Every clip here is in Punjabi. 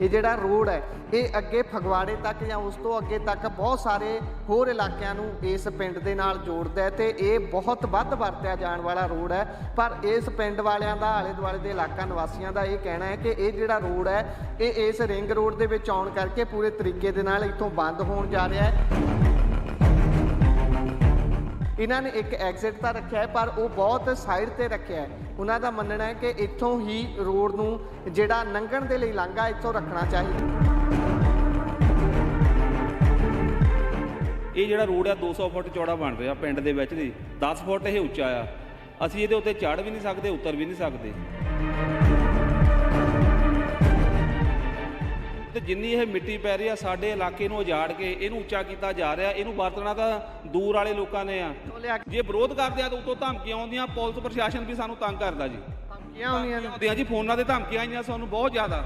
ਇਹ ਜਿਹੜਾ ਰੋਡ ਹੈ, ਇਹ ਅੱਗੇ ਫਗਵਾੜੇ ਤੱਕ ਜਾਂ ਉਸ ਤੋਂ ਅੱਗੇ ਤੱਕ ਬਹੁਤ ਸਾਰੇ ਹੋਰ ਇਲਾਕਿਆਂ ਨੂੰ ਇਸ ਪਿੰਡ ਦੇ ਨਾਲ ਜੋੜਦਾ ਹੈ ਤੇ ਇਹ ਬਹੁਤ ਵੱਧ ਵਰਤਿਆ ਜਾਣ ਵਾਲਾ ਰੋਡ ਹੈ। ਪਰ ਇਸ ਪਿੰਡ ਵਾਲਿਆਂ ਦਾ ਆਲੇ ਦੁਆਲੇ ਦੇ ਇਲਾਕਾ ਨਿਵਾਸੀਆਂ ਦਾ ਇਹ ਕਹਿਣਾ ਹੈ ਕਿ ਇਹ ਜਿਹੜਾ ਰੋਡ ਹੈ, ਇਹ ਇਸ ਰਿੰਗ ਰੋਡ ਦੇ ਵਿੱਚ ਆਉਣ ਕਰਕੇ ਪੂਰੇ ਤਰੀਕੇ ਦੇ ਨਾਲ ਇੱਥੋਂ ਬੰਦ ਹੋਣ ਜਾ ਰਿਹਾ ਹੈ। ਇਹਨਾਂ ਨੇ ਇੱਕ ਐਗਜ਼ਿਟ ਤਾਂ ਰੱਖਿਆ ਹੈ, ਪਰ ਉਹ ਬਹੁਤ ਸਾਈਡ ਤੇ ਰੱਖਿਆ ਹੈ। ਉਹਨਾਂ ਦਾ ਮੰਨਣਾ ਹੈ ਕਿ ਇੱਥੋਂ ਹੀ ਰੋਡ ਨੂੰ ਜਿਹੜਾ ਲੰਘਣ ਦੇ ਲਈ ਲਾਂਘਾ ਇੱਥੋਂ ਰੱਖਣਾ ਚਾਹੀਦਾ ਇਹ ਜਿਹੜਾ ਰੋਡ ਆ 200 ਫੁੱਟ ਚੌੜਾ ਬਣ ਰਿਹਾ ਪਿੰਡ ਦੇ ਵਿੱਚ ਦੀ। 10 ਫੁੱਟ ਇਹ ਉੱਚਾ ਆ। ਅਸੀਂ ਇਹਦੇ ਉੱਤੇ ਚੜ੍ਹ ਵੀ ਨਹੀਂ ਸਕਦੇ, ਉਤਰ ਵੀ ਨਹੀਂ ਸਕਦੇ। ਤੇ ਜਿੰਨੀ ਇਹ ਮਿੱਟੀ ਪੈ ਰਹੀ ਆ ਸਾਡੇ ਇਲਾਕੇ ਨੂੰ ਉਜਾੜ ਕੇ ਇਹਨੂੰ ਉੱਚਾ ਕੀਤਾ ਜਾ ਰਿਹਾ। ਇਹਨੂੰ ਵਰਤਣਾ ਤਾਂ ਦੂਰ ਵਾਲੇ ਲੋਕਾਂ ਨੇ ਆ। ਜੇ ਵਿਰੋਧ ਕਰਦੇ ਆ ਤਾਂ ਉਤੋਂ ਧਮਕੀਆਂ ਆਉਂਦੀਆਂ ਪੁਲਿਸ ਪ੍ਰਸ਼ਾਸਨ ਵੀ ਸਾਨੂੰ ਤੰਗ ਕਰਦਾ ਜੀ। ਧਮਕੀਆਂ ਆਉਂਦੀਆਂ ਨੇ। ਆਉਂਦੀਆਂ ਜੀ ਫੋਨਾਂ ਤੇ ਧਮਕੀਆਂ ਆਈਆਂ ਸਾਨੂੰ ਬਹੁਤ ਜ਼ਿਆਦਾ।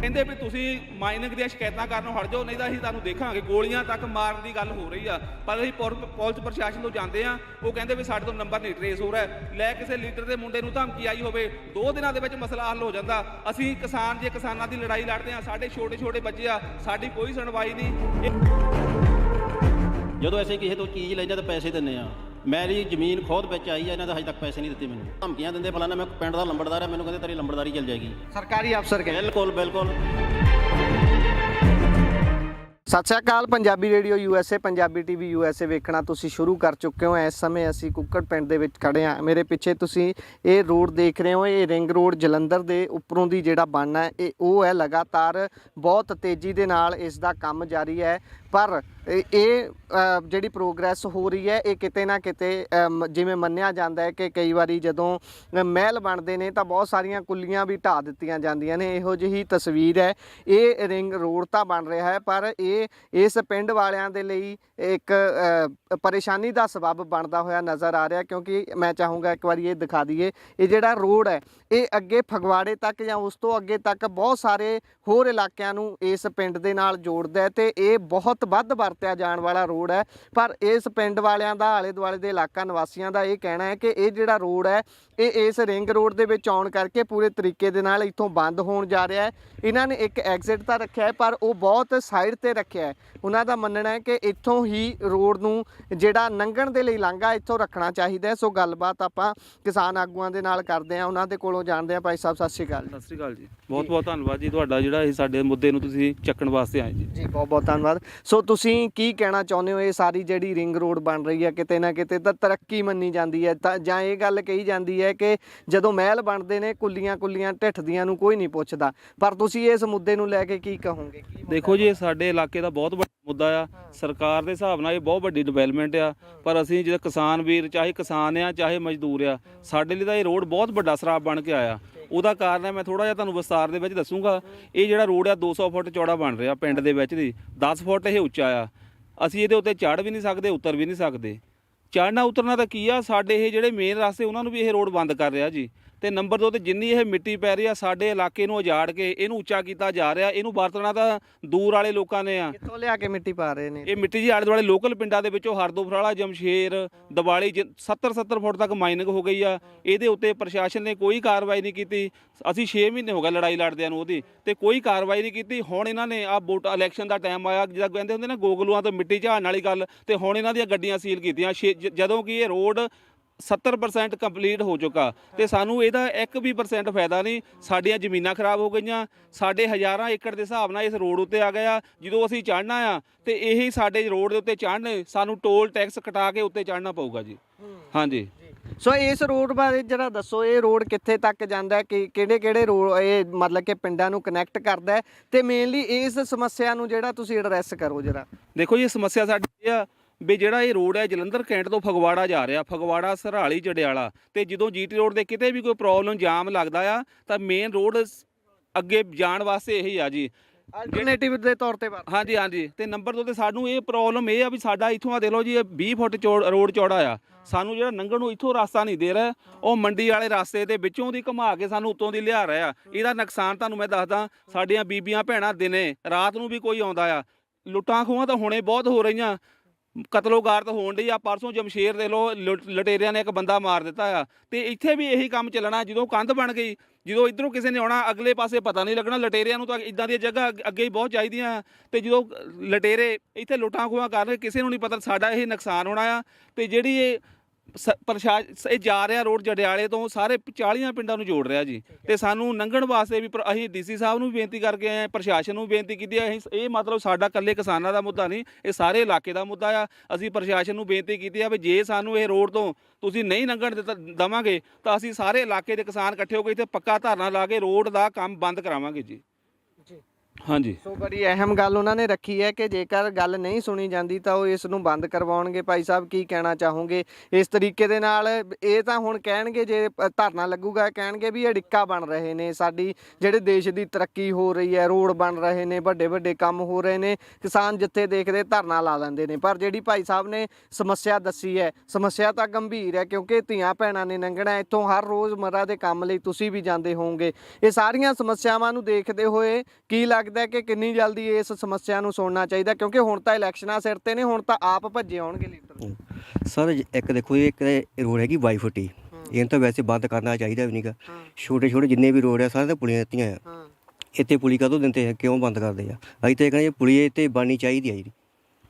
ਕਹਿੰਦੇ ਵੀ ਤੁਸੀਂ ਮਾਈਨਿੰਗ ਦੀਆਂ ਸ਼ਿਕਾਇਤਾਂ ਕਰਨੋਂ ਹਟ ਜਾਓ, ਨਹੀਂ ਤਾਂ ਅਸੀਂ ਤੁਹਾਨੂੰ ਦੇਖਾਂਗੇ। ਗੋਲੀਆਂ ਤੱਕ ਮਾਰਨ ਦੀ ਗੱਲ ਹੋ ਰਹੀ ਆ। ਪਰ ਅਸੀਂ ਪੁਰ- ਪੁਲਿਸ ਪ੍ਰਸ਼ਾਸਨ ਤੋਂ ਜਾਂਦੇ ਆ ਉਹ ਕਹਿੰਦੇ ਵੀ ਸਾਡੇ ਤੋਂ ਨੰਬਰ ਨਹੀਂ ਟਰੇਸ ਹੋ ਰਿਹਾ। ਲੈ ਕਿਸੇ ਲੀਡਰ ਦੇ ਮੁੰਡੇ ਨੂੰ ਧਮਕੀ ਆਈ ਹੋਵੇ, ਦੋ ਦਿਨਾਂ ਦੇ ਵਿੱਚ ਮਸਲਾ ਹੱਲ ਹੋ ਜਾਂਦਾ। ਅਸੀਂ ਕਿਸਾਨ ਜੇ ਕਿਸਾਨਾਂ ਦੀ ਲੜਾਈ ਲੜਦੇ ਆ ਸਾਡੇ ਛੋਟੇ ਛੋਟੇ ਬੱਚੇ ਆ, ਸਾਡੀ ਕੋਈ ਸੁਣਵਾਈ ਨਹੀਂ। ਜਦੋਂ ਅਸੀਂ ਕਿਸੇ ਤੋਂ ਚੀਜ਼ ਲੈਂਦੇ ਤਾਂ ਪੈਸੇ ਦਿੰਨੇ ਆ ਮੇਰੀ ਜ਼ਮੀਨ ਖੁਦ ਵਿੱਚ ਆਈ ਆ ਇਹਨਾਂ ਦਾ ਹਜੇ ਤੱਕ ਪੈਸੇ ਨਹੀਂ ਦਿੱਤੇ ਮੈਨੂੰ। ਧਮਕੀਆਂ ਦਿੰਦੇ ਫਲਾਣਾ ਮੈਂ ਪਿੰਡ ਦਾ ਲੰਬੜਦਾਰ ਆ ਮੈਨੂੰ ਕਹਿੰਦੇ ਤੇਰੀ ਲੰਬੜਦਾਰੀ ਚੱਲ ਜਾਏਗੀ। ਸਰਕਾਰੀ ਅਫਸਰ ਕਹਿੰਦੇ। ਬਿਲਕੁਲ ਬਿਲਕੁਲ। Sat Shri Akal Punjabi radio USA Punjabi TV USA ਵੇਖਣਾ ਤੁਸੀਂ ਸ਼ੁਰੂ ਕਰ ਚੁੱਕੇ ਹੋ। ਇਸ ਸਮੇਂ ਅਸੀਂ ਕੁੱਕੜ ਪਿੰਡ ਦੇ ਵਿੱਚ ਖੜੇ ਹਾਂ। ਮੇਰੇ ਪਿੱਛੇ ਤੁਸੀਂ ਇਹ ਰੋਡ ਦੇਖ ਰਹੇ ਹੋ ਇਹ ਰਿੰਗ ਰੋਡ ਜਲੰਧਰ ਦੇ ਉੱਪਰੋਂ ਦੀ ਜਿਹੜਾ ਬਣਨਾ ਹੈ ਇਹ ਉਹ ਹੈ ਲਗਾਤਾਰ ਬਹੁਤ ਤੇਜ਼ੀ ਦੇ ਨਾਲ ਇਸ ਦਾ ਕੰਮ ਜਾਰੀ ਹੈ। ਪਰ ਇਹ ਜਿਹੜੀ ਪ੍ਰੋਗਰੈਸ ਹੋ ਰਹੀ ਹੈ, ਇਹ ਕਿਤੇ ਨਾ ਕਿਤੇ ਜਿਵੇਂ ਮੰਨਿਆ ਜਾਂਦਾ ਹੈ ਕਿ ਕਈ ਵਾਰੀ ਜਦੋਂ ਮਹਿਲ ਬਣਦੇ ਨੇ ਤਾਂ ਬਹੁਤ ਸਾਰੀਆਂ ਕੁੱਲੀਆਂ ਵੀ ਢਾ ਦਿੱਤੀਆਂ ਜਾਂਦੀਆਂ ਨੇ। ਇਹੋ ਜਿਹੀ ਤਸਵੀਰ ਹੈ। ਇਹ ਰਿੰਗ ਰੋਡ ਤਾਂ ਬਣ ਰਿਹਾ ਹੈ, ਪਰ ਇਹ, ਇਸ ਪਿੰਡ ਵਾਲਿਆਂ ਦੇ ਲਈ ਇੱਕ ਪਰੇਸ਼ਾਨੀ ਦਾ ਸਬਬ ਬਣਦਾ ਹੋਇਆ ਨਜ਼ਰ ਆ ਰਿਹਾ, ਕਿਉਂਕਿ ਮੈਂ ਚਾਹੂੰਗਾ ਇੱਕ ਵਾਰੀ ਇਹ ਦਿਖਾ ਦਈਏ। ਇਹ ਜਿਹੜਾ ਰੋਡ ਹੈ, ਇਹ ਅੱਗੇ ਫਗਵਾੜੇ ਤੱਕ ਜਾਂ ਉਸ ਤੋਂ ਅੱਗੇ ਤੱਕ ਬਹੁਤ ਸਾਰੇ ਹੋਰ ਇਲਾਕਿਆਂ ਨੂੰ ਇਸ ਪਿੰਡ ਦੇ ਨਾਲ ਜੋੜਦਾ ਹੈ ਤੇ ਇਹ ਬਹੁਤ ਵੱਧ ਵਰਤਿਆ ਜਾਣ ਵਾਲਾ ਰੋਡ ਹੈ। ਪਰ ਇਸ ਪਿੰਡ ਵਾਲਿਆਂ ਦਾ ਆਲੇ ਦੁਆਲੇ ਦੇ ਇਲਾਕਾ ਨਿਵਾਸੀਆਂ ਦਾ ਇਹ ਕਹਿਣਾ ਹੈ ਕਿ ਇਹ ਜਿਹੜਾ ਰੋਡ ਹੈ ਇਹ ਇਸ ਰਿੰਗ ਰੋਡ ਦੇ ਵਿੱਚ ਆਉਣ ਕਰਕੇ ਪੂਰੇ ਤਰੀਕੇ ਦੇ ਨਾਲ ਇੱਥੋਂ ਬੰਦ ਹੋਣ ਜਾ ਰਿਹਾ ਹੈ। ਇਹਨਾਂ ਨੇ ਇੱਕ ਐਗਜ਼ਿਟ ਤਾਂ ਰੱਖਿਆ ਹੈ ਪਰ ਉਹ ਬਹੁਤ ਸਾਈਡ ਤੇ ਰੱਖਿਆ ਹੈ। ਉਹਨਾਂ ਦਾ ਮੰਨਣਾ ਹੈ ਕਿ ਇੱਥੋਂ ਹੀ ਰੋਡ ਨੂੰ ਜਿਹੜਾ ਲੰਘਣ ਦੇ ਲਈ ਲਾਂਘਾ ਇੱਥੋਂ ਰੱਖਣਾ ਚਾਹੀਦਾ ਹੈ। ਸੋ ਗੱਲਬਾਤ ਆਪਾਂ ਕਿਸਾਨ ਆਗੂਆਂ ਦੇ ਨਾਲ ਕਰਦੇ ਹਾਂ। ਉਹਨਾਂ ਦੇ ਕੋਲੋਂ ਜਾਣਦੇ ਹਾਂ। ਭਾਈ ਸਾਹਿਬ ਸਤਿ ਸ਼੍ਰੀ ਅਕਾਲ ਸਤਿ ਸ੍ਰੀ ਅਕਾਲ ਜੀ। ਬਹੁਤ ਬਹੁਤ ਧੰਨਵਾਦ ਜੀ ਤੁਹਾਡਾ ਜਿਹੜਾ ਇਹ ਸਾਡੇ ਮੁੱਦੇ ਨੂੰ ਤੁਸੀਂ ਚੱਕਣ ਵਾਸਤੇ ਆਏ ਜੀ। ਜੀ ਬਹੁਤ ਬਹੁਤ ਧੰਨਵਾਦ। ਸੋ ਤੁਸੀਂ ਕੀ ਕਹਿਣਾ ਚਾਹੁੰਦੇ ਹੋ? ਇਹ ਸਾਰੀ ਜਿਹੜੀ ਰਿੰਗ ਰੋਡ ਬਣ ਰਹੀ ਹੈ ਕਿਤੇ ਨਾ ਕਿਤੇ ਤਾਂ ਤਰੱਕੀ ਮੰਨੀ ਜਾਂਦੀ ਹੈ। ਤਾਂ ਜਾਂ ਇਹ ਗੱਲ ਕਹੀ ਜਾਂਦੀ ਹੈ ਕਿ ਜਦੋਂ ਮਹਿਲ ਬਣਦੇ ਨੇ ਕੁੱਲੀਆਂ ਕੁੱਲੀਆਂ ਢਿੱਠਦੀਆਂ ਨੂੰ ਕੋਈ ਨਹੀਂ ਪੁੱਛਦਾ। ਪਰ ਤੁਸੀਂ ਇਸ ਮੁੱਦੇ ਨੂੰ ਲੈ ਕੇ ਕੀ ਕਹੋਗੇ? ਦੇਖੋ ਜੀ ਇਹ ਸਾਡੇ ਇਲਾਕੇ ਦਾ ਬਹੁਤ ਵੱਡਾ ਮੁੱਦਾ ਆ। ਸਰਕਾਰ ਦੇ ਹਿਸਾਬ ਨਾਲ ਇਹ ਬਹੁਤ ਵੱਡੀ ਡਿਵੈਲਪਮੈਂਟ ਆ। ਪਰ ਅਸੀਂ ਜਿਹੜੇ ਕਿਸਾਨ ਵੀਰ ਚਾਹੇ ਕਿਸਾਨ ਆ ਚਾਹੇ ਮਜ਼ਦੂਰ ਆ ਸਾਡੇ ਲਈ ਤਾਂ ਇਹ ਰੋਡ ਬਹੁਤ ਵੱਡਾ ਸਰਾਪ ਬਣ ਕੇ ਆਇਆ। ਉਹਦਾ ਕਾਰਨ ਹੈ, ਮੈਂ ਥੋੜਾ ਜਿਹਾ ਤੁਹਾਨੂੰ ਵਿਸਤਾਰ ਦੇ ਵਿੱਚ ਦੱਸੂਗਾ। ਇਹ ਜਿਹੜਾ ਰੋਡ ਆ 200 ਫੁੱਟ ਚੌੜਾ ਬਣ ਰਿਹਾ ਪਿੰਡ ਦੇ ਵਿੱਚ ਦੀ। 10 ਫੁੱਟ ਇਹ ਉੱਚਾ ਆ। ਅਸੀਂ ਇਹਦੇ ਉੱਤੇ ਚੜ੍ਹ ਵੀ ਨਹੀਂ ਸਕਦੇ, ਉਤਰ ਵੀ ਨਹੀਂ ਸਕਦੇ। ਚੜ੍ਹਨਾ ਉਤਰਨਾ ਤਾਂ ਕੀ ਆ, ਸਾਡੇ ਇਹ ਜਿਹੜੇ ਮੇਨ ਰਸਤੇ, ਉਹਨਾਂ ਨੂੰ ਵੀ ਇਹ ਰੋਡ ਬੰਦ ਕਰ ਰਿਹਾ ਜੀ। ਤੇ ਨੰਬਰ 2 ਤੇ ਜਿੰਨੀ ਇਹ ਮਿੱਟੀ ਪੈ ਰਹੀ ਆ ਸਾਡੇ ਇਲਾਕੇ ਨੂੰ ਉਜਾੜ ਕੇ ਇਹਨੂੰ ਉੱਚਾ ਕੀਤਾ ਜਾ ਰਿਹਾ। ਇਹਨੂੰ ਵਰਤਣਾ ਤਾਂ ਦੂਰ ਵਾਲੇ ਲੋਕਾਂ ਨੇ ਆ। ਕਿੱਥੋਂ ਲਿਆ ਕੇ ਮਿੱਟੀ ਪਾ ਰਹੇ ਨੇ? ਇਹ ਮਿੱਟੀ ਜੀ ਆਲੇ ਦੁਆਲੇ ਲੋਕਲ ਪਿੰਡਾਂ ਦੇ ਵਿੱਚੋਂ ਹਰਦੋਫਰਾਲਾ ਜਮਸ਼ੇਰ ਦਿਵਾਲੀ 70 70 ਫੁੱਟ ਤੱਕ ਮਾਈਨਿੰਗ ਹੋ ਗਈ ਆ। ਇਹਦੇ ਉੱਤੇ ਪ੍ਰਸ਼ਾਸਨ ਨੇ ਕੋਈ ਕਾਰਵਾਈ ਨਹੀਂ ਕੀਤੀ। ਅਸੀਂ 6 ਮਹੀਨੇ ਹੋ ਗਏ ਲੜਾਈ ਲੜਦਿਆਂ ਨੂੰ ਉਹਦੀ ਤੇ ਕੋਈ ਕਾਰਵਾਈ ਨਹੀਂ ਕੀਤੀ। ਹੁਣ ਇਹਨਾਂ ਨੇ ਆ ਵੋਟ ਇਲੈਕਸ਼ਨ ਦਾ ਟਾਈਮ ਆਇਆ ਜਿਹਦਾ ਕਹਿੰਦੇ ਹੁੰਦੇ ਨਾ ਗੋਗਲੂਆਂ ਤੋਂ ਮਿੱਟੀ ਝਾੜਨ ਵਾਲੀ ਗੱਲ ਤੇ ਹੁਣ ਇਹਨਾਂ ਦੀਆਂ ਗੱਡੀਆਂ ਸੀਲ ਕੀਤੀਆਂ। ਜਦੋਂ ਕਿ ਇਹ ਰੋਡ 70% ਕੰਪਲੀਟ ਹੋ ਚੁੱਕਾ ਤੇ ਸਾਨੂੰ ਇਹਦਾ 1 ਵੀ percent ਫਾਇਦਾ ਨਹੀਂ। ਸਾਡੀਆਂ ਜ਼ਮੀਨਾਂ ਖਰਾਬ ਹੋ ਗਈਆਂ ਸਾਡੇ ਹਜ਼ਾਰਾਂ ਏਕੜ ਦੇ ਹਿਸਾਬ ਨਾਲ ਇਸ ਰੋਡ ਉੱਤੇ ਆ ਗਿਆ। ਜਦੋਂ ਅਸੀਂ ਚੜ੍ਹਨਾ ਆ ਤੇ ਇਹੀ ਸਾਡੇ ਰੋਡ ਦੇ ਉੱਤੇ ਚੜ੍ਹਨ ਸਾਨੂੰ ਟੋਲ ਟੈਕਸ ਕਟਾ ਕੇ ਉੱਤੇ ਚੜ੍ਹਨਾ ਪਊਗਾ ਜੀ। ਹਾਂਜੀ। ਸੋ ਇਸ ਰੋਡ ਬਾਰੇ ਜਰਾ ਦੱਸੋ ਇਹ ਰੋਡ ਕਿੱਥੇ ਤੱਕ ਜਾਂਦਾ ਹੈ? ਕਿ ਕਿਹੜੇ ਕਿਹੜੇ ਰੋਡ ਇਹ ਮਤਲਬ ਕਿ ਪਿੰਡਾਂ ਨੂੰ ਕਨੈਕਟ ਕਰਦਾ ਹੈ? ਤੇ ਮੇਨਲੀ ਇਸ ਸਮੱਸਿਆ ਨੂੰ ਜਿਹੜਾ ਤੁਸੀਂ ਐਡਰੈਸ ਕਰੋ ਜਰਾ। ਦੇਖੋ ਜੀ ਇਹ ਸਮੱਸਿਆ ਸਾਡੀ ਆ ਵੀ ਜਿਹੜਾ ਇਹ ਰੋਡ ਹੈ ਜਲੰਧਰ ਕੈਂਟ ਤੋਂ ਫਗਵਾੜਾ ਜਾ ਰਿਹਾ ਫਗਵਾੜਾ ਸਰਹਾਲੀ ਜੜਿਆਲਾ ਤੇ ਜਦੋਂ ਜੀਟੀ ਰੋਡ ਦੇ ਕਿਤੇ ਵੀ ਕੋਈ ਪ੍ਰੋਬਲਮ ਜਾਮ ਲੱਗਦਾ ਆ ਤਾਂ ਮੇਨ ਰੋਡ ਅੱਗੇ ਜਾਣ ਵਾਸਤੇ ਇਹੀ ਆ ਜੀ। ਅਲਟਰਨੇਟਿਵ ਦੇ ਤੌਰ ਤੇ ਹਾਂਜੀ ਹਾਂਜੀ। ਤੇ ਨੰਬਰ 2 ਤੇ ਸਾਨੂੰ ਇਹ ਪ੍ਰੋਬਲਮ ਇਹ ਆ ਵੀ ਸਾਡਾ ਇੱਥੋਂ ਆ ਦੇ ਲਓ ਜੀ ਇਹ 20 ਫੁੱਟ ਚੌੜ ਰੋਡ ਚੌੜਾ ਆ। ਸਾਨੂੰ ਜਿਹੜਾ ਲੰਘਣ ਨੂੰ ਇੱਥੋਂ ਰਸਤਾ ਨਹੀਂ ਦੇ ਰਿਹਾ ਉਹ ਮੰਡੀ ਵਾਲੇ ਰਸਤੇ ਦੇ ਵਿੱਚੋਂ ਦੀ ਘੁਮਾ ਕੇ ਸਾਨੂੰ ਉੱਤੋਂ ਦੀ ਲਿਆ ਰਿਹਾ। ਇਹਦਾ ਨੁਕਸਾਨ ਤੁਹਾਨੂੰ ਮੈਂ ਦੱਸਦਾ ਸਾਡੀਆਂ ਬੀਬੀਆਂ ਭੈਣਾਂ ਦਿਨੇ ਰਾਤ ਨੂੰ ਵੀ ਕੋਈ ਆਉਂਦਾ ਆ। ਲੁੱਟਾਂ ਖੋਹਾਂ ਤਾਂ ਹੁਣੇ ਬਹੁਤ ਹੋ ਰਹੀਆਂ। ਕਤਲੋ ਗਾਰਤ ਹੋਣ ਡਈ ਆ, ਪਰਸੋਂ ਜਮਸ਼ੇਰ ਦੇ ਲੋ, ਲਟੇਰਿਆਂ ਨੇ ਇੱਕ ਬੰਦਾ ਮਾਰ ਦਿੱਤਾ ਆ। ਤੇ ਇੱਥੇ ਵੀ ਇਹੀ ਕੰਮ ਚੱਲਣਾ, ਜਦੋਂ ਕੰਧ ਬਣ ਗਈ, ਜਦੋਂ ਇਧਰੋਂ ਕਿਸੇ ਨੇ ਆਉਣਾ, ਅਗਲੇ ਪਾਸੇ ਪਤਾ ਨਹੀਂ ਲੱਗਣਾ, ਲਟੇਰਿਆਂ ਨੂੰ ਤਾਂ ਇਦਾਂ ਦੀਆਂ ਜਗ੍ਹਾ ਅੱਗੇ- ਅੱਗੇ ਹੀ ਬਹੁਤ ਚਾਹੀਦੀਆਂ ਆ। ਤੇ ਜਦੋਂ ਲਟੇਰੇ ਇੱਥੇ ਲੁੱਟਾਂ ਖੋਹਾਂ ਕਰ ਰਹੇ, ਕਿਸੇ ਨੂੰ ਨਹੀਂ ਪਤਾ ਸਾਡਾ ਇਹ ਨੁਕਸਾਨ ਹੋਣਾ ਆ। ਤੇ ਜਿਹੜੀ ਇਹ ਸ- ਪ੍ਰਸ਼ਾ ਇਹ ਜਾ ਰਿਹਾ ਰੋਡ ਜੜਿਆਲੇ ਤੋਂ ਸਾਰੇ 40 ਪਿੰਡਾਂ ਨੂੰ ਜੋੜ ਰਿਹਾ ਜੀ। ਤੇ ਸਾਨੂੰ ਲੰਘਣ ਵਾਸਤੇ ਵੀ ਪ੍ਰ- ਅਸੀਂ ਡੀਸੀ ਸਾਹਿਬ ਨੂੰ ਵੀ ਬੇਨਤੀ ਕਰਕੇ ਆਏ ਹਾਂ ਪ੍ਰਸ਼ਾਸਨ ਨੂੰ ਵੀ ਬੇਨਤੀ ਕੀਤੀ ਹੈ। ਅਸੀਂ ਇਹ ਮਤਲਬ ਸਾਡਾ ਇਕੱਲੇ ਕਿਸਾਨਾਂ ਦਾ ਮੁੱਦਾ ਨਹੀਂ ਇਹ ਸਾਰੇ ਇਲਾਕੇ ਦਾ ਮੁੱਦਾ ਆ। ਅਸੀਂ ਪ੍ਰਸ਼ਾਸਨ ਨੂੰ ਬੇਨਤੀ ਕੀਤੀ ਆ ਵੀ ਜੇ ਸਾਨੂੰ ਇਹ ਰੋਡ ਤੋਂ ਤੁਸੀਂ ਨਹੀਂ ਲੰਘਣ ਦਿੱਤਾ ਦਵਾਂਗੇ ਤਾਂ ਅਸੀਂ ਸਾਰੇ ਇਲਾਕੇ ਦੇ ਕਿਸਾਨ ਇਕੱਠੇ ਹੋ ਕੇ ਇੱਥੇ ਪੱਕਾ ਧਰਨਾ ਲਾ ਕੇ ਰੋਡ ਦਾ ਕੰਮ ਬੰਦ ਕਰਾਵਾਂਗੇ ਜੀ। ਹਾਂਜੀ। ਸੋ ਬੜੀ ਅਹਿਮ ਗੱਲ ਉਹਨਾਂ ਨੇ ਰੱਖੀ ਹੈ ਕਿ ਜੇਕਰ ਗੱਲ ਨਹੀਂ ਸੁਣੀ ਜਾਂਦੀ ਤਾਂ ਉਹ ਇਸ ਨੂੰ ਬੰਦ ਕਰਵਾਉਣਗੇ। ਭਾਈ ਸਾਹਿਬ, ਕੀ ਕਹਿਣਾ ਚਾਹੋਗੇ? ਇਸ ਤਰੀਕੇ ਦੇ ਨਾਲ ਇਹ ਤਾਂ ਹੁਣ ਕਹਿਣਗੇ ਜੇ ਧਰਨਾ ਲੱਗੂਗਾ, ਕਹਿਣਗੇ ਵੀ ਅੜਿੱਕਾ ਬਣ ਰਹੇ ਨੇ। ਸਾਡੀ ਜਿਹੜੇ ਦੇਸ਼ ਦੀ ਤਰੱਕੀ ਹੋ ਰਹੀ ਹੈ, ਰੋਡ ਬਣ ਰਹੇ ਨੇ ਵੱਡੇ ਵੱਡੇ ਕੰਮ ਹੋ ਰਹੇ ਨੇ, ਕਿਸਾਨ ਜਿੱਥੇ ਦੇਖਦੇ ਧਰਨਾ ਲਾ ਲੈਂਦੇ ਨੇ। ਪਰ ਜਿਹੜੀ ਭਾਈ ਸਾਹਿਬ ਨੇ ਸਮੱਸਿਆ ਦੱਸੀ ਹੈ, ਸਮੱਸਿਆ ਤਾਂ ਗੰਭੀਰ ਹੈ ਕਿਉਂਕਿ ਧੀਆਂ ਭੈਣਾਂ ਨੇ ਲੰਘਣਾ ਇੱਥੋਂ ਹਰ ਰੋਜ਼ ਮਰਾ ਦੇ ਕੰਮ ਲਈ ਤੁਸੀਂ ਵੀ ਜਾਂਦੇ ਹੋਵੋਗੇ। ਇਹ ਸਾਰੀਆਂ ਸਮੱਸਿਆਵਾਂ ਨੂੰ ਦੇਖਦੇ ਹੋਏ ਕੀ ਲੱਗ ਲੱਗਦਾ ਕਿ ਕਿੰਨੀ ਜਲਦੀ ਇਸ ਸਮੱਸਿਆ ਨੂੰ ਸੁਣਨਾ ਚਾਹੀਦਾ ਕਿਉਂਕਿ ਹੁਣ ਤਾਂ ਇਲੈਕਸ਼ਨਾਂ ਸਿਰ ਤੇ ਨੇ ਹੁਣ ਤਾਂ ਆਪ ਭੱਜੇ ਆਉਣਗੇ ਲੀਡਰ। ਸਰ ਇੱਕ ਦੇਖੋ ਜੀ, ਇੱਕ ਇਹ ਰੋਡ ਹੈਗੀ 22 ਫੁੱਟੀ ਇਹਨੂੰ ਤਾਂ ਵੈਸੇ ਬੰਦ ਕਰਨਾ ਚਾਹੀਦਾ ਵੀ ਨਹੀਂਗਾ ਛੋਟੇ ਛੋਟੇ ਜਿੰਨੇ ਵੀ ਰੋਡ ਆ ਸਾਰੇ ਤਾਂ ਪੁਲੀਆਂ ਦਿੱਤੀਆਂ ਆ। ਇੱਥੇ ਪੁਲੀ ਕਦੋਂ ਦਿੰਦੇ ਆ? ਕਿਉਂ ਬੰਦ ਕਰਦੇ ਆ? ਅਸੀਂ ਤਾਂ ਇਹ ਕਹਿੰਦੇ ਪੁਲੀ ਇੱਥੇ ਬਣਨੀ ਚਾਹੀਦੀ ਆ ਜੀ।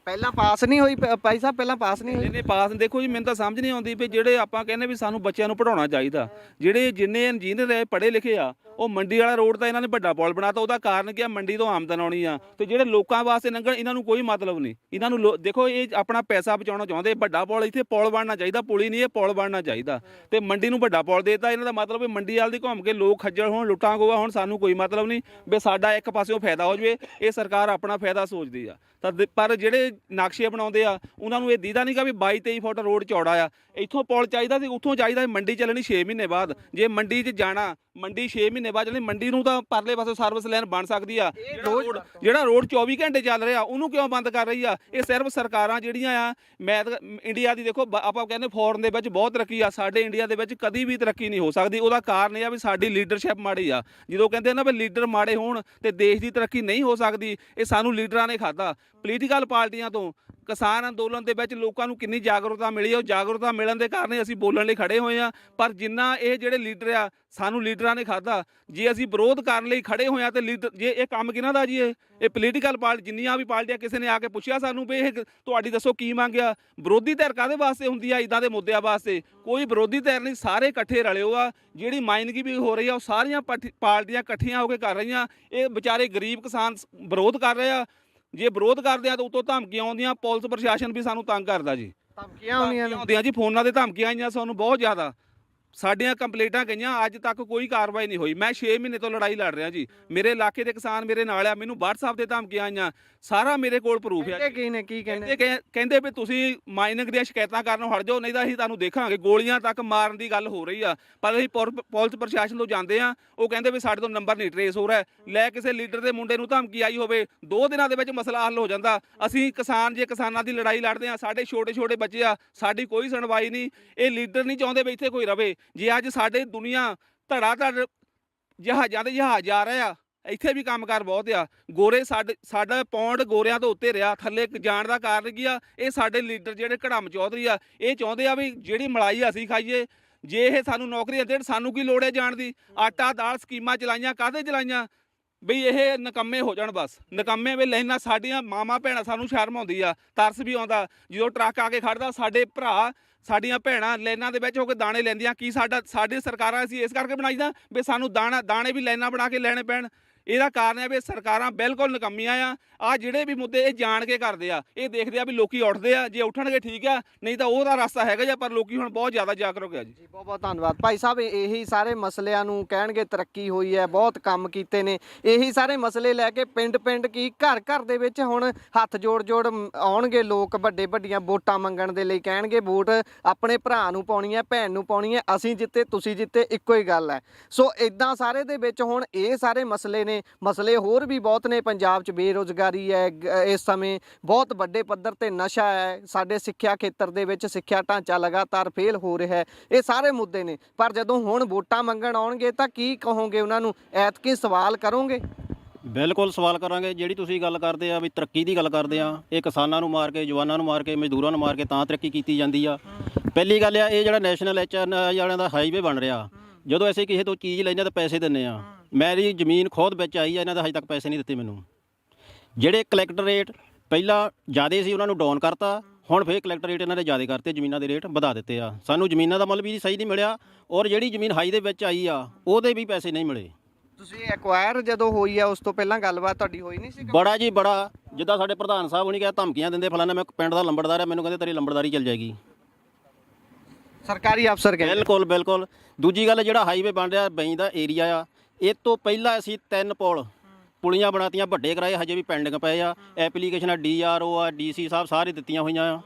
ਪਹਿਲਾਂ ਪਾਸ ਨਹੀਂ ਹੋਈ ਭਾਈ ਸਾਹਿਬ ਪਹਿਲਾਂ ਪਾਸ ਨਹੀਂ ਹੋਈ? ਇਹਨੇ ਪਾਸ ਦੇਖੋ ਜੀ ਮੈਨੂੰ ਤਾਂ ਸਮਝ ਨਹੀਂ ਆਉਂਦੀ ਵੀ ਜਿਹੜੇ ਆਪਾਂ ਕਹਿੰਦੇ ਵੀ ਸਾਨੂੰ ਬੱਚਿਆਂ ਨੂੰ ਪੜਾਉਣਾ ਚਾਹੀਦਾ। ਜਿਹੜੇ ਜਿੰਨੇ ਇੰਜੀਨੀਅਰ ਹੈ ਪੜ੍ਹੇ ਲਿਖੇ ਆ ਉਹ ਮੰਡੀ ਵਾਲਾ ਰੋਡ ਤਾਂ ਇਹਨਾਂ ਨੇ ਵੱਡਾ ਪੁਲ ਬਣਾਤਾ, ਉਹਦਾ ਕਾਰਨ ਕੀ ਆ? ਮੰਡੀ ਤੋਂ ਆਮਦਨ ਆਉਣੀ ਆ। ਤੇ ਜਿਹੜੇ ਲੋਕਾਂ ਵਾਸਤੇ ਲੰਘਣ, ਇਹਨਾਂ ਨੂੰ ਕੋਈ ਮਤਲਬ ਨਹੀਂ। ਇਹਨਾਂ ਨੂੰ ਲੋ- ਦੇਖੋ, ਇਹ ਆਪਣਾ ਪੈਸਾ ਬਚਾਉਣਾ ਚਾਹੁੰਦੇ, ਵੱਡਾ ਪੁਲ, ਇੱਥੇ ਪੁਲ ਬਣਨਾ ਚਾਹੀਦਾ, ਪੁਲੀ ਨਹੀਂ, ਇਹ ਪੁਲ ਬਣਨਾ ਚਾਹੀਦਾ। ਤੇ ਮੰਡੀ ਨੂੰ ਵੱਡਾ ਪੁਲ ਦੇਤਾ, ਇਹਨਾਂ ਦਾ ਮਤਲਬ ਵੀ ਮੰਡੀ ਵਾਲ ਦੀ ਘੁੰਮ ਕੇ ਲੋਕ ਖੱਜਲ ਹੋਣ, ਲੁੱਟਾਂ ਗੋਆ ਹੁਣ, ਸਾਨੂੰ ਕੋਈ ਮਤਲਬ ਨਹੀਂ ਵੀ ਸਾਡਾ ਇੱਕ ਪਾਸਿਓਂ ਫਾਇਦਾ ਹੋ ਜਵੇ, ਇਹ ਸਰਕਾਰ ਆਪਣਾ ਫਾਇਦਾ ਸੋਚਦੀ ਆ। ਤਾਂ ਦੇ- ਪਰ ਜਿਹੜੇ ਨਕਸ਼ੇ ਬਣਾਉਂਦੇ ਆ, ਉਹਨਾਂ ਨੂੰ ਇਹ ਦੀਦਾ ਨਹੀਂਗਾ ਵੀ 22 23 ਫੁੱਟ ਰੋਡ ਚੌੜਾ ਆ। ਇੱਥੋਂ ਪੁਲ ਚਾਹੀਦਾ ਸੀ, ਉੱਥੋਂ ਚਾਹੀਦਾ ਮੰਡੀ ਚੱਲਣੀ 6 ਮਹੀਨੇ ਬਾਅਦ। ਜੇ ਮੰਡੀ 'ਚ ਜਾਣਾ ਮੰਡੀ 6 ਮਹੀਨੇ ਬਾਅਦ ਚੱਲਣੀ ਮੰਡੀ ਨੂੰ ਤਾਂ ਪਰਲੇ ਪਾਸੇ ਸਰਵਿਸ ਲਾਈਨ ਬਣ ਸਕਦੀ ਆ। ਜਿਹੜਾ ਰੋਡ ਜਿਹੜਾ ਰੋਡ 24 ਘੰਟੇ ਚੱਲ ਰਿਹਾ ਉਹਨੂੰ ਕਿਉਂ ਬੰਦ ਕਰ ਰਹੀ ਆ? ਇਹ ਸਿਰਫ ਸਰਕਾਰਾਂ ਜਿਹੜੀਆਂ ਆ ਮੈਂ ਇੰਡੀਆ ਦੀ ਦੇਖੋ ਆਪਾਂ ਕਹਿੰਦੇ ਫੋਰਨ ਦੇ ਵਿੱਚ ਬਹੁਤ ਤਰੱਕੀ ਆ ਸਾਡੇ ਇੰਡੀਆ ਦੇ ਵਿੱਚ ਕਦੀ ਵੀ ਤਰੱਕੀ ਨਹੀਂ ਹੋ ਸਕਦੀ। ਉਹਦਾ ਕਾਰਨ ਇਹ ਆ ਵੀ ਸਾਡੀ ਲੀਡਰਸ਼ਿਪ ਮਾੜੀ ਆ। ਜਦੋਂ ਕਹਿੰਦੇ ਨਾ ਵੀ ਲੀਡਰ ਮਾੜੇ ਹੋਣ ਤੇ ਦੇਸ਼ ਦੀ ਤਰੱਕੀ ਨਹੀਂ ਹੋ ਸਕਦੀ ਇਹ ਸਾਨੂੰ ਲੀਡਰਾਂ ਨੇ ਖਾਦਾ ਪੋਲੀਟੀਕਲ ਪਾਰਟੀਆਂ ਤੋਂ ਕਿਸਾਨ ਅੰਦੋਲਨ ਦੇ ਵਿੱਚ ਲੋਕਾਂ ਨੂੰ ਕਿੰਨੀ ਜਾਗਰੂਕਤਾ ਮਿਲੀ ਹੈ? ਉਹ ਜਾਗਰੂਕਤਾ ਮਿਲਣ ਦੇ ਕਾਰਨ ਹੀ ਅਸੀਂ ਬੋਲਣ ਲਈ ਖੜੇ ਹੋਏ ਆ ਪਰ ਜਿੰਨਾ ਇਹ ਜਿਹੜੇ ਲੀਡਰ ਆ, ਸਾਨੂੰ ਲੀਡਰਾਂ ਨੇ ਖਾਦਾ ਜੇ ਅਸੀਂ ਵਿਰੋਧ ਕਰਨ ਲਈ ਖੜੇ ਹੋਏ ਆ ਤੇ ਲੀਡਰ ਜੇ ਇਹ ਕੰਮ ਕਿਹਨਾਂ ਦਾ ਜੀ ਇਹ? ਇਹ ਪੋਲੀਟੀਕਲ ਪਾਰਟੀ, ਜਿੰਨੀਆਂ ਵੀ ਪਾਰਟੀਆਂ ਕਿਸੇ ਨੇ ਆ ਕੇ ਪੁੱਛਿਆ ਸਾਨੂੰ ਵੀ ਇਹ ਤੁਹਾਡੀ ਦੱਸੋ ਕੀ ਮੰਗਿਆ ਵਿਰੋਧੀ ਧਿਰ ਕਾਦੇ ਵਾਸਤੇ ਹੁੰਦੀ ਆ? ਇਦਾਂ ਦੇ ਮੁੱਦਿਆਂ ਵਾਸਤੇ। ਕੋਈ ਵਿਰੋਧੀ ਧਿਰ ਨਹੀਂ, ਸਾਰੇ ਇਕੱਠੇ ਰਲਿਓ ਆ। ਜਿਹੜੀ ਮਾਈਨਿੰਗ ਵੀ ਹੋ ਰਹੀ ਆ, ਉਹ ਸਾਰੀਆਂ ਪਾਰਟੀ- ਪਾਰਟੀਆਂ ਇਕੱਠੀਆਂ ਹੋ ਕੇ ਕਰ ਰਹੀਆਂ। ਇਹ ਵਿਚਾਰੇ ਗਰੀਬ ਕਿਸਾਨ ਵਿਰੋਧ ਕਰ ਰਹੇ ਆ। ਜੇ ਵਿਰੋਧ ਕਰਦੇ ਆ ਤਾਂ ਉਤੋਂ ਧਮਕੀਆਂ ਆਉਂਦੀਆਂ ਪੁਲਿਸ ਪ੍ਰਸ਼ਾਸਨ ਵੀ ਸਾਨੂੰ ਤੰਗ ਕਰਦਾ ਜੀ। ਧਮਕੀਆਂ ਆਉਂਦੀਆਂ ਜੀ ਫੋਨਾਂ ਤੇ ਧਮਕੀਆਂ ਆਈਆਂ ਸਾਨੂੰ ਬਹੁਤ ਜ਼ਿਆਦਾ। ਸਾਡੀਆਂ ਕੰਪਲੇਂਟਾਂ ਗਈਆਂ ਅੱਜ ਤੱਕ ਕੋਈ ਕਾਰਵਾਈ ਨਹੀਂ ਹੋਈ। ਮੈਂ 6 ਮਹੀਨੇ ਤੋਂ ਲੜਾਈ ਲੜ ਰਿਹਾ ਜੀ। ਮੇਰੇ ਇਲਾਕੇ ਦੇ ਕਿਸਾਨ ਮੇਰੇ ਨਾਲ ਆ ਮੈਨੂੰ WhatsApp ਤੇ ਧਮਕੀਆਂ ਆਈਆਂ। ਸਾਰਾ ਮੇਰੇ ਕੋਲ ਪ੍ਰੂਫ ਹੈ ਕਹਿੰਦੇ ਕੀ ਨੇ ਕੀ ਕਹਿੰਦੇ? ਕਹਿੰਦੇ ਕਹਿ- ਕਹਿੰਦੇ ਵੀ ਤੁਸੀਂ ਮਾਈਨਿੰਗ ਦੀਆਂ ਸ਼ਿਕਾਇਤਾਂ ਕਰਨੋਂ ਹਟ ਜਾਓ ਨਹੀਂ ਤਾਂ ਅਸੀਂ ਤੁਹਾਨੂੰ ਦੇਖਾਂਗੇ। ਗੋਲੀਆਂ ਤੱਕ ਮਾਰਨ ਦੀ ਗੱਲ ਹੋ ਰਹੀ ਆ। ਪਰ ਅਸੀਂ ਪੁਲਿਸ ਪ੍ਰਸ਼ਾਸਨ ਤੋਂ ਜਾਂਦੇ ਆ। ਉਹ ਕਹਿੰਦੇ ਵੀ ਸਾਡੇ ਤੋਂ ਨੰਬਰ ਨਹੀਂ ਟਰੇਸ ਹੋ ਰਿਹਾ। ਲੈ ਕਿਸੇ ਲੀਡਰ ਦੇ ਮੁੰਡੇ ਨੂੰ ਧਮਕੀ ਆਈ ਹੋਵੇ ਦੋ ਦਿਨਾਂ ਦੇ ਵਿੱਚ ਮਸਲਾ ਹੱਲ ਹੋ ਜਾਂਦਾ। ਅਸੀਂ ਕਿਸਾਨ ਜੇ ਕਿਸਾਨਾਂ ਦੀ ਲੜਾਈ ਲੜਦੇ ਆ ਸਾਡੇ ਛੋਟੇ ਛੋਟੇ ਬੱਚੇ ਆ ਸਾਡੀ ਕੋਈ ਸੁਣਵਾਈ ਨਹੀਂ। ਇਹ ਲੀਡਰ ਨਹੀਂ ਚਾਹੁੰਦੇ ਵੀ ਇੱਥੇ ਕੋਈ ਰਵੇ। ਜੇ ਅੱਜ ਸਾਡੇ ਦੁਨੀਆ ਧੜਾ ਧੜ ਜਹਾਜ਼ਾਂ ਦੇ ਜਹਾਜ਼ ਆ ਰਹੇ ਆ, ਇੱਥੇ ਵੀ ਕੰਮਕਾਰ ਬਹੁਤ ਆ। ਗੋਰੇ ਸਾਡੇ, ਸਾਡਾ ਪੌਂਡ ਗੋਰਿਆਂ ਤੋਂ ਉੱਤੇ ਰਿਹਾ, ਥੱਲੇ ਜਾਣ ਦਾ ਕਾਰਨ ਕੀ ਆ? ਇਹ ਸਾਡੇ ਲੀਡਰ ਜਿਹੜੇ ਘੜਮ ਚੌਧਰੀ ਆ, ਇਹ ਚਾਹੁੰਦੇ ਆ ਵੀ ਜਿਹੜੀ ਮਲਾਈ ਅਸੀਂ ਖਾਈਏ, ਜੇ ਇਹ ਸਾਨੂੰ ਨੌਕਰੀਆਂ ਦੇਣ, ਸਾਨੂੰ ਕੀ ਲੋੜ ਹੈ ਜਾਣ ਦੀ? ਆਟਾ, ਦਾਲ, ਸਕੀਮਾਂ ਚਲਾਈਆਂ, ਕਾਹਦੇ ਚਲਾਈਆਂ? ਬਈ ਇਹ ਨਕੰਮੇ ਹੋ ਜਾਣ ਬਸ। ਨਕੰਮੇ ਵੇ ਲੈਣਾ ਸਾਡੀਆਂ ਮਾਮਾ ਭੈਣਾਂ ਸਾਨੂੰ ਸ਼ਰਮ ਆਉਂਦੀ ਆ, ਤਰਸ ਵੀ ਆਉਂਦਾ। ਜਦੋਂ ਟਰੱਕ ਆ ਕੇ ਖੜਦਾ, ਸਾਡੇ ਭਰਾ ਸਾਡੀਆਂ ਭੈਣਾਂ ਲਾਈਨਾਂ ਦੇ ਵਿੱਚ ਹੋ ਕੇ ਦਾਣੇ ਲੈਂਦੀਆਂ, ਕੀ ਸਾਡਾ, ਸਾਡੇ ਸਰਕਾਰਾਂ ਅਸੀਂ ਇਸ ਕਰਕੇ ਬਣਾਈਦਾ ਵੀ ਸਾਨੂੰ ਦਾਣਾ, ਦਾਣੇ ਵੀ ਲਾਈਨਾਂ ਬਣਾ ਕੇ ਲੈਣੇ ਪੈਣ। ਇਹਦਾ ਕਾਰਨ ਹੈ ਵੀ ਸਰਕਾਰਾਂ ਬਿਲਕੁਲ ਨਕੰਮੀਆਂ ਆ। ਆ ਜਿਹੜੇ ਵੀ ਮੁੱਦੇ ਇਹ ਜਾਣ ਕੇ ਕਰਦੇ ਆ, ਇਹ ਦੇਖਦੇ ਆ ਵੀ ਲੋਕੀ ਉੱਠਦੇ ਆ। ਜੇ ਉੱਠਣਗੇ ਠੀਕ ਆ, ਨਹੀਂ ਤਾਂ ਉਹਦਾ ਰਸਤਾ ਹੈਗਾ ਜਾਂ ਪਰ ਲੋਕੀ ਹੁਣ ਬਹੁਤ ਜ਼ਿਆਦਾ ਜਾਗਰੂਕ ਆ ਜੀ। ਜੀ ਬਹੁਤ ਬਹੁਤ ਧੰਨਵਾਦ। ਭਾਈ ਸਾਹਿਬ, ਇਹੀ ਸਾਰੇ ਮਸਲਿਆਂ ਨੂੰ ਕਹਿਣਗੇ ਤਰੱਕੀ ਹੋਈ ਹੈ, ਬਹੁਤ ਕੰਮ ਕੀਤੇ ਨੇ। ਇਹੀ ਸਾਰੇ ਮਸਲੇ ਲੈ ਕੇ ਪਿੰਡ ਪਿੰਡ ਕੀ ਘਰ ਘਰ ਦੇ ਵਿੱਚ ਹੁਣ ਹੱਥ ਜੋੜ ਜੋੜ ਆਉਣਗੇ ਲੋਕ ਵੱਡੇ ਵੱਡੀਆਂ ਵੋਟਾਂ ਮੰਗਣ ਦੇ ਲਈ ਕਹਿਣਗੇ, ਵੋਟ ਆਪਣੇ ਭਰਾ ਨੂੰ ਪਾਉਣੀ ਹੈ, ਭੈਣ ਨੂੰ ਪਾਉਣੀ ਹੈ, ਅਸੀਂ ਜਿੱਤੇ, ਤੁਸੀਂ ਜਿੱਤੇ, ਇੱਕੋ ਹੀ ਗੱਲ ਹੈ। ਸੋ ਇਦਾਂ ਸਾਰੇ ਦੇ ਵਿੱਚ ਹੁਣ ਇਹ ਸਾਰੇ ਮਸਲੇ ਨੇ ਮਸਲੇ ਹੋਰ ਵੀ ਬਹੁਤ ਨੇ। ਪੰਜਾਬ 'ਚ ਬੇਰੋਜ਼ਗਾਰੀ ਹੈ ਇਸ ਸਮੇਂ ਬਹੁਤ ਵੱਡੇ ਪੱਧਰ ਤੇ ਨਸ਼ਾ ਹੈ। ਸਾਡੇ ਸਿੱਖਿਆ ਖੇਤਰ ਦੇ ਵਿੱਚ ਸਿੱਖਿਆ ਢਾਂਚਾ ਲਗਾਤਾਰ ਫੇਲ ਹੋ ਰਿਹਾ ਹੈ। ਇਹ ਸਾਰੇ ਮੁੱਦੇ ਨੇ। ਪਰ ਜਦੋਂ ਹੁਣ ਵੋਟਾਂ ਮੰਗਣ ਆਉਣਗੇ ਤਾਂ ਕੀ ਕਹੋਗੇ ਉਹਨਾਂ ਨੂੰ? ਐਤਕੀ ਸਵਾਲ ਕਰੋਗੇ? ਬਿਲਕੁਲ ਸਵਾਲ ਕਰਾਂਗੇ। ਜਿਹੜੀ ਤੁਸੀਂ ਗੱਲ ਕਰਦੇ ਆ ਵੀ ਤਰੱਕੀ ਦੀ ਗੱਲ ਕਰਦੇ ਆ, ਇਹ ਕਿਸਾਨਾਂ ਨੂੰ ਮਾਰ ਕੇ, ਜਵਾਨਾਂ ਨੂੰ ਮਾਰ ਕੇ, ਮਜ਼ਦੂਰਾਂ ਨੂੰ ਮਾਰ ਕੇ ਤਾਂ ਤਰੱਕੀ ਕੀਤੀ ਜਾਂਦੀ ਆ। ਪਹਿਲੀ ਗੱਲ ਆ, ਇਹ ਜਿਹੜਾ ਨੈਸ਼ਨਲ ਐਚਆਰ ਵਾਲਿਆਂ ਦਾ ਹਾਈਵੇ ਬਣ ਰਿਹਾ। ਜਦੋਂ ਅਸੀਂ ਕਿਸੇ ਤੋਂ ਚੀਜ਼ ਲੈਂਦੇ ਤਾਂ ਪੈਸੇ ਦਿੰਨੇ ਆ। ਮੇਰੀ ਜ਼ਮੀਨ ਖੁਦ ਵਿੱਚ ਆਈ ਆ ਇਹਨਾਂ ਦਾ ਹਜੇ ਤੱਕ ਪੈਸੇ ਨਹੀਂ ਦਿੱਤੇ ਮੈਨੂੰ। ਜਿਹੜੇ ਕਲੈਕਟਰ ਰੇਟ ਪਹਿਲਾਂ ਜ਼ਿਆਦੇ ਸੀ ਉਹਨਾਂ ਨੂੰ ਡਾਊਨ ਕਰਤਾ ਹੁਣ ਫੇਰ ਕਲੈਕਟਰ ਰੇਟ ਇਹਨਾਂ ਦੇ ਜ਼ਿਆਦੇ ਕਰਤੇ ਜ਼ਮੀਨਾਂ ਦੇ ਰੇਟ ਵਧਾ ਦਿੱਤੇ ਆ। ਸਾਨੂੰ ਜ਼ਮੀਨਾਂ ਦਾ ਮੁੱਲ ਵੀ ਸਹੀ ਨਹੀਂ ਮਿਲਿਆ ਔਰ ਜਿਹੜੀ ਜ਼ਮੀਨ ਹਾਈ ਦੇ ਵਿੱਚ ਆਈ ਆ ਉਹਦੇ ਵੀ ਪੈਸੇ ਨਹੀਂ ਮਿਲੇ। ਤੁਸੀਂ ਐਕਵਾਇਰ ਜਦੋਂ ਹੋਈ ਆ ਉਸ ਤੋਂ ਪਹਿਲਾਂ ਗੱਲਬਾਤ ਤੁਹਾਡੀ ਹੋਈ ਨਹੀਂ ਸੀ ਬੜਾ ਜੀ ਬੜਾ ਜਿੱਦਾਂ ਸਾਡੇ ਪ੍ਰਧਾਨ ਸਾਹਿਬ ਹੁਣੀ ਕਿਹਾ ਧਮਕੀਆਂ ਦਿੰਦੇ ਫਲਾਣਾ ਮੈਂ ਪਿੰਡ ਦਾ ਲੰਬੜਦਾਰ ਆ ਮੈਨੂੰ ਕਹਿੰਦੇ ਤੇਰੀ ਲੰਬੜਦਾਰੀ ਚੱਲ ਜਾਏਗੀ। ਸਰਕਾਰੀ ਅਫਸਰ ਕਹਿੰਦੇ। ਬਿਲਕੁਲ ਬਿਲਕੁਲ। ਦੂਜੀ ਗੱਲ ਜਿਹੜਾ ਹਾਈਵੇ ਬਣ ਰਿਹਾ ਬਈ ਦਾ ਏਰੀਆ ਆ ਇਹ ਤੋਂ ਪਹਿਲਾਂ ਅਸੀਂ ਤਿੰਨ ਪੁਲ ਪੁਲੀਆਂ ਬਣਾਤੀਆਂ ਵੱਡੇ ਕਰਾਏ ਹਜੇ ਵੀ ਪੈਂਡਿੰਗ ਪਏ ਆ। ਐਪਲੀਕੇਸ਼ਨਾਂ ਡੀਆਰਓ ਆ ਡੀਸੀ ਸਾਹਿਬ ਸਾਰੇ ਦਿੱਤੀਆਂ ਹੋਈਆਂ ਆ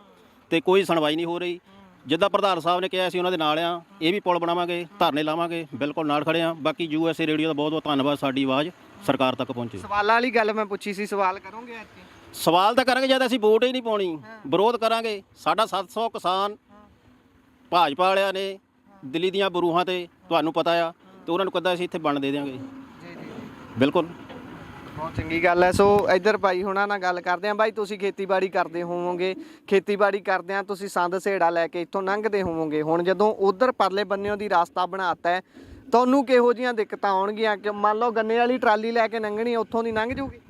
ਤੇ ਕੋਈ ਸੁਣਵਾਈ ਨਹੀਂ ਹੋ ਰਹੀ। ਜਿੱਦਾਂ ਪ੍ਰਧਾਨ ਸਾਹਿਬ ਨੇ ਕਿਹਾ ਅਸੀਂ ਉਹਨਾਂ ਦੇ ਨਾਲ ਆ। ਇਹ ਵੀ ਪੁਲ ਬਣਾਵਾਂਗੇ ਧਰਨੇ ਲਾਵਾਂਗੇ ਬਿਲਕੁਲ ਨਾਲ ਖੜੇ ਆ। ਬਾਕੀ ਯੂਐਸਏ ਰੇਡੀਓ ਦਾ ਬਹੁਤ ਬਹੁਤ ਧੰਨਵਾਦ ਸਾਡੀ ਆਵਾਜ਼ ਸਰਕਾਰ ਤੱਕ ਪਹੁੰਚੀ। ਸਵਾਲਾਂ ਵਾਲੀ ਗੱਲ ਮੈਂ ਪੁੱਛੀ ਸੀ ਸਵਾਲ ਕਰੋਗੇ ਐਤਕੀ ਸਵਾਲ ਤਾਂ ਕਰਾਂਗੇ ਜਦ ਅਸੀਂ ਵੋਟ ਹੀ ਨਹੀਂ ਪਾਉਣੀ। ਵਿਰੋਧ ਕਰਾਂਗੇ। ਸਾਡਾ 700 ਕਿਸਾਨ ਭਾਜਪਾ ਵਾਲਿਆਂ ਨੇ ਦਿੱਲੀ ਦੀਆਂ ਬਰੂਹਾਂ ਤੇ ਤੁਹਾਨੂੰ ਪਤਾ ਆ ਤੇ ਉਹਨਾਂ ਨੂੰ ਕਦਾ ਅਸੀਂ ਇੱਥੇ ਬਣ ਦੇ ਦਿਆਂਗੇ ਜੀ। ਜੀ ਬਿਲਕੁਲ। ਬਹੁਤ ਚੰਗੀ ਗੱਲ ਹੈ। ਸੋ ਇੱਧਰ ਭਾਈ ਹੁਣਾਂ ਨਾਲ ਗੱਲ ਕਰਦੇ ਆਂ ਬਾਈ ਤੁਸੀਂ ਖੇਤੀਬਾੜੀ ਕਰਦੇ ਹੋਵੋਗੇ। ਖੇਤੀਬਾੜੀ ਕਰਦੇ ਆਂ ਤੁਸੀਂ ਸੰਦ ਸੇੜਾ ਲੈ ਕੇ ਇੱਥੋਂ ਲੰਘਦੇ ਹੋਵੋਗੇ। ਹੁਣ ਜਦੋਂ ਉਧਰ ਪਰਲੇ ਬੰਨਿਓ ਦੀ ਰਾਸਤਾ ਬਣਾਤਾ ਹੈ ਤੁਹਾਨੂੰ ਕਿਹੋ ਜੀਆਂ ਦਿੱਕਤਾਂ ਆਉਣਗੀਆਂ? ਕਿ ਮੰਨ ਲਓ ਗੰਨੇ ਵਾਲੀ ਟਰਾਲੀ ਲੈ ਕੇ ਲੰਘਣੀ ਉੱਥੋਂ ਦੀ ਲੰਘ ਜੂਗੀ?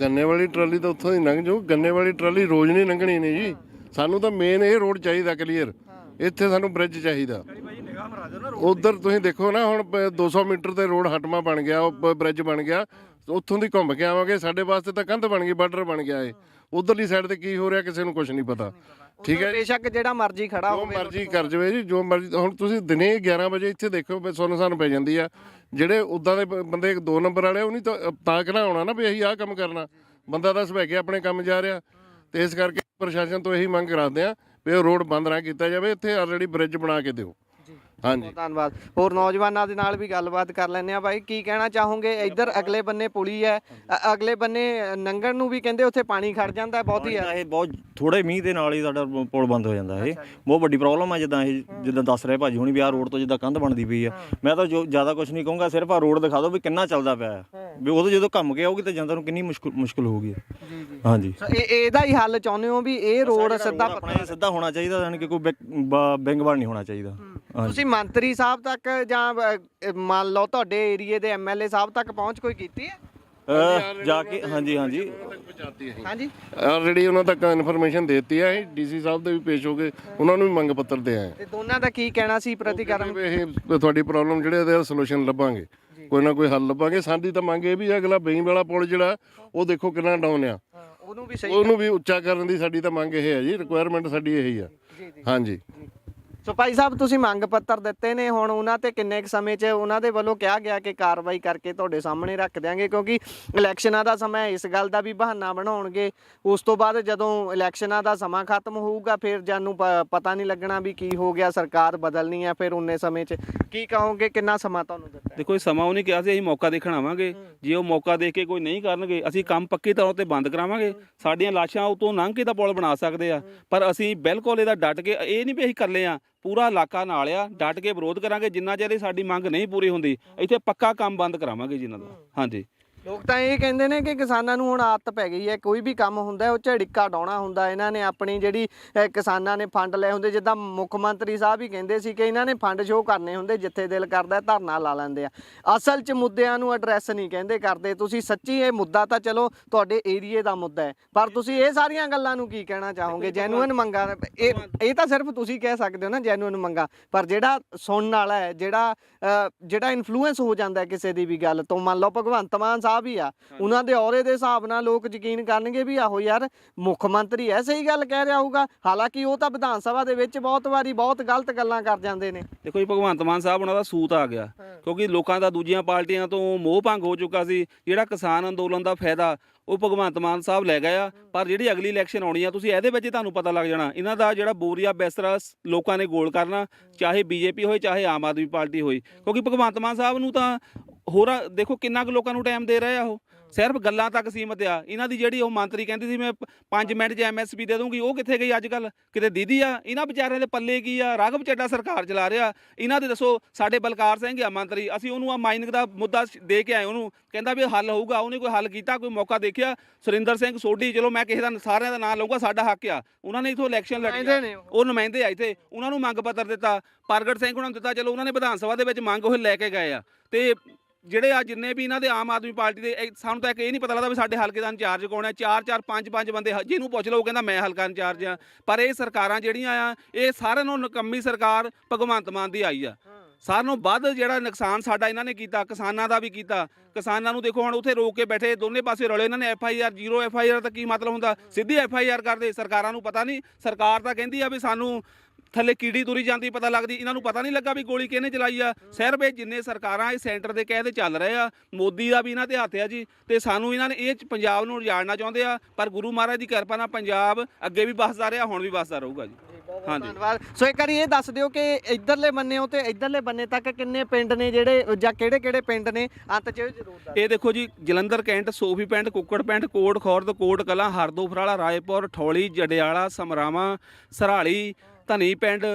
ਗੰਨੇ ਵਾਲੀ ਟਰਾਲੀ ਤਾਂ ਉੱਥੋਂ ਦੀ ਲੰਘ ਜਾਊ ਗੰਨੇ ਵਾਲੀ ਟਰਾਲੀ ਰੋਜ਼ ਨਹੀਂ ਲੰਘਣੀ ਨੇ ਜੀ। ਸਾਨੂੰ ਤਾਂ ਮੇਨ ਇਹ ਰੋਡ ਚਾਹੀਦਾ ਕਲੀਅਰ ਇੱਥੇ ਸਾਨੂੰ ਬ੍ਰਿਜ ਚਾਹੀਦਾ। ਉਧਰ ਤੁਸੀਂ ਦੇਖੋ ਨਾ ਹੁਣ ਪ- 200 ਮੀਟਰ ਤੇ ਰੋਡ ਹਟਮਾ ਬਣ ਗਿਆ ਉਹ ਬ੍ਰਿਜ ਬਣ ਗਿਆ। ਉੱਥੋਂ ਦੀ ਘੁੰਮ ਕੇ ਆਵਾਂਗੇ ਸਾਡੇ ਵਾਸਤੇ ਤਾਂ ਕੰਧ ਬਣ ਗਈ ਬਾਰਡਰ ਬਣ ਗਿਆ ਏ ਉਧਰਲੀ ਸਾਈਡ ਤੇ ਕੀ ਹੋ ਰਿਹਾ ਕਿਸੇ ਨੂੰ ਕੁਝ ਨਹੀਂ ਪਤਾ। ਠੀਕ ਹੈ ਬੇਸ਼ੱਕ ਜਿਹੜਾ ਮਰਜ਼ੀ ਖੜਾ ਜੋ ਹੋਵੇ ਮਰਜ਼ੀ ਕਰ ਜਵੇ ਜੀ ਜੋ ਮਰਜ਼ੀ ਹੁਣ ਤੁਸੀਂ ਦਿਨੇ 11 ਵਜੇ ਇੱਥੇ ਦੇਖੋ ਵੀ ਸੁੰਨ ਸਾਨੂੰ ਪੈ ਜਾਂਦੀ ਆ। ਜਿਹੜੇ ਉਦਾਂ ਦੇ ਬ- ਬੰਦੇ ਦੋ ਨੰਬਰ ਵਾਲੇ ਉਹ ਨਹੀਂ ਤਾਂ ਤਾਂ ਕਿਹੜਾ ਹੋਣਾ ਨਾ ਵੀ ਅਸੀਂ ਆਹ ਕੰਮ ਕਰਨਾ। ਬੰਦਾ ਤਾਂ ਸਵੇਗੇ ਆਪਣੇ ਕੰਮ ਜਾ ਰਿਹਾ। ਤੇ ਇਸ ਕਰਕੇ ਪ੍ਰਸ਼ਾਸਨ ਤੋਂ ਇਹੀ ਮੰਗ ਕਰਾਦੇ ਆ ਵੀ ਇਹ ਰੋਡ ਬੰਦ ਨਾ ਕੀਤਾ ਜਾਵੇ ਇੱਥੇ ਆਲਰੇਡੀ ਬ੍ਰਿਜ ਬਣਾ ਕੇ ਦਿਓ। ਹਾਂਜੀ। ਬਹੁਤ ਧੰਨਵਾਦ। ਹੋਰ ਨੌਜਵਾਨਾਂ ਦੇ ਨਾਲ ਵੀ ਗੱਲਬਾਤ ਕਰ ਲੈਂਦੇ ਆ ਬਾਈ। ਕੀ ਕਹਿਣਾ ਚਾਹੋਗੇ? ਇੱਧਰ ਅਗਲੇ ਬੰਨੇ ਪੁਲੀ ਹੈ। ਅ- ਅਗਲੇ ਬੰਨੇ ਨੰਗਣ ਨੂੰ ਵੀ ਕਹਿੰਦੇ ਉੱਥੇ ਪਾਣੀ ਖੜ ਜਾਂਦਾ ਹੈ ਬਹੁਤੀ ਦਾ ਇਹ ਬਹੁਤ ਥੋੜੇ ਮੀਂਹ ਦੇ ਨਾਲ ਹੀ ਸਾਡਾ ਪੁਲ ਬੰਦ ਹੋ ਜਾਂਦਾ ਇਹ। ਬਹੁਤ ਵੱਡੀ ਪ੍ਰੋਬਲਮ ਆ ਜਿੱਦਾਂ ਇਹ ਜਿੱਦਾਂ ਦੱਸ ਰਹੇ ਭਾਜੀ ਹੁਣੀ ਵੀ ਆਹ ਰੋਡ ਤੋਂ ਜਿੱਦਾਂ ਕੰਧ ਬਣਦੀ ਪਈ ਆ। ਮੈਂ ਤਾਂ ਜੋ ਜ਼ਿਆਦਾ ਕੁਝ ਨਹੀਂ ਕਹੂੰਗਾ ਸਿਰਫ ਆ ਰੋਡ ਦਿਖਾ ਦਿਓ ਵੀ ਕਿੰਨਾ ਚੱਲਦਾ ਪਿਆ ਹੈ। ਵੀ ਉਦੋਂ ਜਦੋਂ ਘੁੰਮ ਕੇ ਆਊਗੀ ਤਾਂ ਜਾਂਦਾ ਨੂੰ ਕਿੰਨੀ ਮੁਸ਼ਕਲ ਮੁਸ਼ਕਲ ਹੋਊਗੀ। ਹਾਂਜੀ। ਸੋ ਇਹ ਇਹਦਾ ਹੀ ਹੱਲ ਚਾਹੁੰਦੇ ਹੋ ਵੀ ਇਹ ਰੋਡ ਸਿੱਧਾ ਆਪਣਾ ਇਹ ਸਿੱਧਾ ਹੋਣਾ ਚਾਹੀਦਾ ਯਾਨੀ ਕਿ ਕੋਈ ਬਿੰਗਵਾਲ ਨਹੀਂ ਹੋਣਾ ਚਾਹੀਦਾ। ਹਾਂਜੀ। ਤੁਸੀਂ ਮੰਤਰੀ ਸਾਹਿਬ ਤੱਕ ਜਾਂ ਅ, ਮੰਨ ਲਓ ਤੁਹਾਡੇ ਏਰੀਏ ਦੇ ਐਮਐਲਏ ਸਾਹਿਬ ਤੱਕ ਪਹੁੰਚ ਕੋਈ ਕੀਤੀ ਹੈ? ਅਹ, ਜਾ ਕੇ ਹਾਂਜੀ ਹਾਂਜੀ। ਪਹੁੰਚਾਤੀ ਅਸੀਂ ਹਾਂਜੀ ਆਲਰੇਡੀ ਉਹਨਾਂ ਤੱਕ ਇਨਫੋਰਮੇਸ਼ਨ ਦੇਤੀ ਅਸੀਂ ਡੀਸੀ ਸਾਹਿਬ ਦੇ ਵੀ ਪੇਸ਼ ਹੋ ਗਏ ਉਹਨਾਂ ਨੂੰ ਵੀ ਮੰਗ ਪੱਤਰ ਦੇ ਆਏ ਤੇ ਦੋਨਾਂ ਦਾ ਕੀ ਕਹਿਣਾ ਸੀ ਪ੍ਰਤੀਕਰਮ? ਵੀ ਇਹ ਤੁਹਾਡੀ ਪ੍ਰੋਬਲਮ ਜਿਹੜੇ ਇਹਦਾ ਸੋਲੂਸ਼ਨ ਲੱਭਾਂਗੇ। ਕੋਈ ਨਾ ਕੋਈ ਹੱਲ ਲੱਭਾਂਗੇ। ਸਾਡੀ ਤਾਂ ਮੰਗ ਇਹ ਵੀ ਹੈ ਅਗਲਾ ਬਈ ਵਾਲਾ ਪੁਲ ਜਿਹੜਾ ਉਹ ਦੇਖੋ ਕਿੰਨਾ ਡਾਊਨ ਆ। ਉਹਨੂੰ ਵੀ ਸਹੀ ਉਹਨੂੰ ਵੀ ਉੱਚਾ ਕਰਨ ਦੀ ਸਾਡੀ ਤਾਂ ਮੰਗ ਇਹ ਹੈ ਜੀ ਰਿਕੁਆਇਰਮੈਂਟ ਸਾਡੀ ਇਹੀ ਆ। ਹਾਂਜੀ। ਸੋ ਭਾਈ ਸਾਹਿਬ ਤੁਸੀਂ ਮੰਗ ਪੱਤਰ ਦਿੱਤੇ ਨੇ ਹੁਣ ਉਹਨਾਂ ਤੇ ਕਿੰਨੇ ਕੁ ਸਮੇਂ 'ਚ ਉਹਨਾਂ ਦੇ ਵੱਲੋਂ ਕਿਹਾ ਗਿਆ ਕਿ ਕਾਰਵਾਈ ਕਰਕੇ ਤੁਹਾਡੇ ਸਾਹਮਣੇ ਰੱਖ ਦਿਆਂਗੇ ਕਿਉਂਕਿ ਇਲੈਕਸ਼ਨਾਂ ਦਾ ਸਮਾਂ ਹੈ, ਇਸ ਗੱਲ ਦਾ ਵੀ ਬਹਾਨਾ ਬਣਾਉਣਗੇ। ਉਸ ਤੋਂ ਬਾਅਦ ਜਦੋਂ ਇਲੈਕਸ਼ਨਾਂ ਦਾ ਸਮਾਂ ਖਤਮ ਹੋਊਗਾ ਫਿਰ ਜਾਨੂੰ ਪਤਾ ਨਹੀਂ ਲੱਗਣਾ ਵੀ ਕੀ ਹੋ ਗਿਆ ਸਰਕਾਰ ਬਦਲਣੀ ਆ ਫਿਰ ਉਨੇ ਸਮੇਂ 'ਚ। ਕੀ ਕਹੋਗੇ ਕਿੰਨਾ ਸਮਾਂ ਤੁਹਾਨੂੰ ਦਿੱਤਾ ਦੇਖੋ ਇਹ ਸਮਾਂ ਉਹਨੇ ਕਿਹਾ ਸੀ ਅਸੀਂ ਮੌਕਾ ਦੇਖਣ ਆਵਾਂਗੇ। ਜੇ ਉਹ ਮੌਕਾ ਦੇਖ ਕੇ ਕੋਈ ਨਹੀਂ ਕਰਨਗੇ ਅਸੀਂ ਕੰਮ ਪੱਕੀ ਤੌਰ ਤੇ ਬੰਦ ਕਰਾਵਾਂਗੇ। ਸਾਡੀਆਂ ਲਾਸ਼ਾਂ ਉਤੋਂ ਲੰਘ ਕੇ ਤਾਂ ਪੁਲ ਬਣਾ ਸਕਦੇ ਆ। ਪਰ ਅਸੀਂ ਬਿਲਕੁਲ ਇਹਦਾ ਡਟ ਕੇ ਇਹ ਨਹੀਂ ਵੀ ਅਸੀਂ ਇਕੱਲੇ ਆ। ਪੂਰਾ ਇਲਾਕਾ ਨਾਲ ਆ, ਡਟ ਕੇ ਵਿਰੋਧ ਕਰਾਂਗੇ, ਜਿੰਨਾ ਚਿਰ ਇਹ ਸਾਡੀ ਮੰਗ ਨਹੀਂ ਪੂਰੀ ਹੁੰਦੀ, ਇੱਥੇ ਪੱਕਾ ਕੰਮ ਬੰਦ ਕਰਾਵਾਂਗੇ ਜੀ ਇਹਨਾਂ ਦਾ। ਹਾਂਜੀ। ਲੋਕ ਤਾਂ ਇਹ ਕਹਿੰਦੇ ਨੇ ਕਿ ਕਿਸਾਨਾਂ ਨੂੰ ਹੁਣ ਆਦਤ ਪੈ ਗਈ ਹੈ ਕੋਈ ਵੀ ਕੰਮ ਹੁੰਦਾ ਉਹ ਝੜਿੱਕਾ ਡਾਉਣਾ ਹੁੰਦਾ ਇਹਨਾਂ ਨੇ ਆਪਣੀ ਜਿਹੜੀ ਕਿਸਾਨਾਂ ਨੇ ਫੰਡ ਲਏ ਹੁੰਦੇ ਜਿੱਦਾਂ ਮੁੱਖ ਮੰਤਰੀ ਸਾਹਿਬ ਹੀ ਕਹਿੰਦੇ ਸੀ ਕਿ ਇਹਨਾਂ ਨੇ ਫੰਡ ਸ਼ੋਅ ਕਰਨੇ ਹੁੰਦੇ ਜਿੱਥੇ ਦਿਲ ਕਰਦਾ ਧਰਨਾ ਲਾ ਲੈਂਦੇ ਆ। ਅਸਲ 'ਚ ਮੁੱਦਿਆਂ ਨੂੰ ਐਡਰੈਸ ਨਹੀਂ ਕਹਿੰਦੇ ਕਰਦੇ। ਤੁਸੀਂ ਸੱਚੀ ਇਹ ਮੁੱਦਾ ਤਾਂ ਚਲੋ ਤੁਹਾਡੇ ਏਰੀਏ ਦਾ ਮੁੱਦਾ ਹੈ ਪਰ ਤੁਸੀਂ ਇਹ ਸਾਰੀਆਂ ਗੱਲਾਂ ਨੂੰ ਕੀ ਕਹਿਣਾ ਚਾਹੋਗੇ? ਜੈਨੂਇਨ ਮੰਗਾਂ ਇਹ ਇਹ ਤਾਂ ਸਿਰਫ ਤੁਸੀਂ ਕਹਿ ਸਕਦੇ ਹੋ ਨਾ ਜੈਨੂਇਨ ਮੰਗਾਂ ਪਰ ਜਿਹੜਾ ਸੁਣਨ ਵਾਲਾ ਹੈ ਜਿਹੜਾ ਜਿਹੜਾ ਇਨਫਲੂਐਂਸ ਹੋ ਜਾਂਦਾ ਕਿਸੇ ਦੀ ਵੀ ਗੱਲ ਤੋਂ ਮੰਨ ਲਓ ਭਗਵੰਤ ਮਾਨ ਸਾਹਿਬ ਹੀ ਆ। ਉਹਨਾਂ ਦੇ ਅਹੁਦੇ ਦੇ ਹਿਸਾਬ ਨਾਲ ਲੋਕ ਯਕੀਨ ਕਰਨਗੇ ਵੀ ਆਹੋ ਯਾਰ ਮੁੱਖ ਮੰਤਰੀ ਐ ਸਹੀ ਗੱਲ ਕਹਿ ਰਿਹਾ ਹੋਊਗਾ। ਹਾਲਾਂਕਿ ਉਹ ਤਾਂ ਵਿਧਾਨ ਸਭਾ ਦੇ ਵਿੱਚ ਬਹੁਤ ਵਾਰੀ ਬਹੁਤ ਗਲਤ ਗੱਲਾਂ ਕਰ ਜਾਂਦੇ ਨੇ। ਦੇਖੋ ਜੀ ਭਗਵੰਤ ਮਾਨ ਸਾਹਿਬ ਉਹਨਾਂ ਦਾ ਸੂਤ ਆ ਗਿਆ। ਕਿਉਂਕਿ ਲੋਕਾਂ ਦਾ ਦੂਜੀਆਂ ਪਾਰਟੀਆਂ ਤੋਂ ਮੋਹ ਭੰਗ ਹੋ ਚੁੱਕਾ ਸੀ। ਜਿਹੜਾ ਕਿਸਾਨ ਅੰਦੋਲਨ ਦਾ ਫਾਇਦਾ ਉਹ ਭਗਵੰਤ ਮਾਨ ਸਾਹਿਬ ਲੈ ਗਏ ਆ। ਪਰ ਜਿਹੜੀ ਅਗਲੀ ਇਲੈਕਸ਼ਨ ਆਉਣੀ ਆ ਤੁਸੀਂ ਇਹਦੇ ਵਿੱਚ ਤੁਹਾਨੂੰ ਪਤਾ ਲੱਗ ਜਾਣਾ। ਇਹਨਾਂ ਦਾ ਜਿਹੜਾ ਬੋਰੀਆ ਬਿਸਤਰਾ ਸ- ਲੋਕਾਂ ਨੇ ਗੋਲ ਕਰਨਾ ਚਾਹੇ ਬੀਜੇਪੀ ਹੋਏ ਚਾਹੇ ਆਮ ਆਦਮੀ ਪਾਰਟੀ ਹੋਈ। ਕਿਉਂਕਿ ਭਗਵੰਤ ਮਾਨ ਸਾਹਿਬ ਨੂੰ ਤਾਂ ਹੋਰਾਂ ਦੇਖੋ ਕਿੰਨਾ ਕੁ ਲੋਕਾਂ ਨੂੰ ਟਾਈਮ ਦੇ ਰਹੇ ਆ ਉਹ। ਸਿਰਫ ਗੱਲਾਂ ਤੱਕ ਸੀਮਤ ਆ। ਇਹਨਾਂ ਦੀ ਜਿਹੜੀ ਉਹ ਮੰਤਰੀ ਕਹਿੰਦੀ ਸੀ ਮੈਂ 5 ਮਿੰਟ 'ਚ ਐਮਐਸਪੀ ਦੇ ਦੂੰਗੀ ਉਹ ਕਿੱਥੇ ਗਈ ਅੱਜ ਕੱਲ ਕਿਤੇ ਦੀਦੀ ਆ? ਇਹਨਾਂ ਵਿਚਾਰਿਆਂ ਦੇ ਪੱਲੇ ਕੀ ਆ? ਰਾਘਵ ਚੱਡਾ ਸਰਕਾਰ ਚਲਾ ਰਿਹਾ। ਇਹਨਾਂ ਦੇ ਦੱਸੋ ਸਾਡੇ ਬਲਕਾਰ ਸਿੰਘ ਆ ਮੰਤਰੀ ਅਸੀਂ ਉਹਨੂੰ ਆ ਮਾਈਨਿੰਗ ਦਾ ਮੁੱਦਾ ਦੇ ਕੇ ਆਏ ਉਹਨੂੰ। ਕਹਿੰਦਾ ਵੀ ਹੱਲ ਹੋਊਗਾ ਉਹਨੇ ਕੋਈ ਹੱਲ ਕੀਤਾ ਕੋਈ ਮੌਕਾ ਦੇਖਿਆ? ਸੁਰਿੰਦਰ ਸਿੰਘ ਸੋਢੀ ਚਲੋ ਮੈਂ ਕਿਸੇ ਦਾ ਸਾਰਿਆਂ ਦਾ ਨਾਮ ਲਊਗਾ ਸਾਡਾ ਹੱਕ ਆ। ਉਹਨਾਂ ਨੇ ਇਥੋਂ ਇਲੈਕਸ਼ਨ ਲੜੀ ਨੇ ਉਹ। ਨੁਮਾਇੰਦੇ ਆਏ ਤੇ ਉਹਨਾਂ ਨੂੰ ਮੰਗ ਪੱਤਰ ਦਿੱਤਾ। ਪ੍ਰਗਟ ਸਿੰਘ ਉਹਨਾਂ ਨੂੰ ਦਿੱਤਾ ਚਲੋ ਉਹਨਾਂ ਨੇ ਵਿਧਾਨ ਸਭਾ ਦੇ ਵਿੱਚ ਮੰਗ ਉਹ ਲੈ ਕੇ ਗਏ ਆ। ਤੇ ਜਿਹੜੇ ਆ ਜਿੰਨੇ ਵੀ ਇਹਨਾਂ ਦੇ ਆਮ ਆਦਮੀ ਪਾਰਟੀ ਦੇ, ਇਹ- ਸਾਨੂੰ ਤਾਂ ਇੱਕ ਇਹ ਨਹੀਂ ਪਤਾ ਲੱਗਦਾ ਵੀ ਸਾਡੇ ਹਲਕੇ ਦਾ ਇੰਚਾਰਜ ਕੌਣ ਹੈ। ਚਾਰ ਚਾਰ, ਪੰਜ ਪੰਜ ਬੰਦੇ ਹ- ਜਿਹਨੂੰ ਪੁੱਛ ਲਓ, ਉਹ ਕਹਿੰਦਾ ਮੈਂ ਹਲਕਾ ਇੰਚਾਰਜ ਆ ਪਰ ਇਹ ਸਰਕਾਰਾਂ ਜਿਹੜੀਆਂ ਆ, ਇਹ ਸਾਰਿਆਂ ਨੂੰ ਨਕੰਮੀ ਸਰਕਾਰ ਭਗਵੰਤ ਮਾਨ ਦੀ ਆਈ ਆ। ਸਾਰਿਆਂ ਨੂੰ ਵੱਧ ਜਿਹੜਾ ਨੁਕਸਾਨ ਸਾਡਾ ਇਹਨਾਂ ਨੇ ਕੀਤਾ, ਕਿਸਾਨਾਂ ਦਾ ਵੀ ਕੀਤਾ। ਕਿਸਾਨਾਂ ਨੂੰ ਦੇਖੋ, ਹੁਣ ਉੱਥੇ ਰੋਕ ਕੇ ਬੈਠੇ, ਦੋਨੇ ਪਾਸੇ ਰਲੇ, ਇਹਨਾਂ ਨੇ F I R zero, F I R ਤਾਂ ਕੀ ਮਤਲਬ ਹੁੰਦਾ? ਸਿੱਧੀ ਐਫ ਆਈ ਆਰ ਕਰਦੇ, ਸਰਕਾਰਾਂ ਨੂੰ ਪਤਾ ਨਹੀਂ। ਸਰਕਾਰ ਤਾਂ ਕਹਿੰਦੀ ਆ ਵੀ ਸਾਨੂੰ ਥੱਲੇ ਕੀੜੀ ਤੁਰੀ ਜਾਂਦੀ ਪਤਾ ਲੱਗਦੀ ਇਹਨਾਂ ਨੂੰ ਪਤਾ ਨਹੀਂ ਲੱਗਾ ਵੀ ਗੋਲੀ ਕਿਹਨੇ ਚਲਾਈ ਆ। ਸਿਰਫ ਇਹ ਜਿੰਨੇ ਸਰਕਾਰਾਂ ਇਹ ਸੈਂਟਰ ਦੇ ਕਹਿ ਤੇ ਚੱਲ ਰਹੇ ਆ ਮੋਦੀ ਦਾ ਵੀ ਇਹਨਾਂ ਤੇ ਹੱਥ ਆ ਜੀ ਤੇ ਸਾਨੂੰ ਇਹਨਾਂ ਨੇ ਇਹ ਪੰਜਾਬ ਨੂੰ ਜਾਣਨਾ ਚਾਹੁੰਦੇ ਆ ਪਰ ਗੁਰੂ ਮਹਾਰਾਜ ਦੀ ਕਿਰਪਾ ਨਾਲ ਪੰਜਾਬ ਅੱਗੇ ਵੀ ਵੱਸਦਾ ਰਿਹਾ ਹੁਣ ਵੀ ਵੱਸਦਾ ਰਹੂਗਾ ਜੀ। ਹਾਂਜੀ। ਧੰਨਵਾਦ। ਸੋ ਇੱਕ ਵਾਰੀ ਇਹ ਦੱਸ ਦਿਓ ਕਿ ਇਧਰਲੇ ਬੰਨੇੋਂ ਤੇ ਇਧਰਲੇ ਬੰਨੇ ਤੱਕ ਕਿੰਨੇ ਪਿੰਡ ਨੇ ਜਿਹੜੇ ਜਾਂ ਕਿਹੜੇ ਕਿਹੜੇ ਪਿੰਡ ਨੇ? ਅੰਤ ਚ ਇਹ ਜ਼ਰੂਰ ਦੱਸ ਇਹ ਦੇਖੋ ਜੀ ਜਲੰਧਰ ਕੈਂਟ ਸੋਫੀ ਪਿੰਡ ਕੁੱਕੜ ਪਿੰਡ ਕੋਟ ਖੌਰਦ ਕੋਟ ਕਲਾਂ ਹਰਦੋ ਫਰਾਲਾ ਰਾਏਪੁਰ ਠੌਲੀ ਜੜਿਆਲਾ ਸਮਰਾਵਾਂ ਸਰਾਲੀ ਧਨੀ ਪਿੰਡ,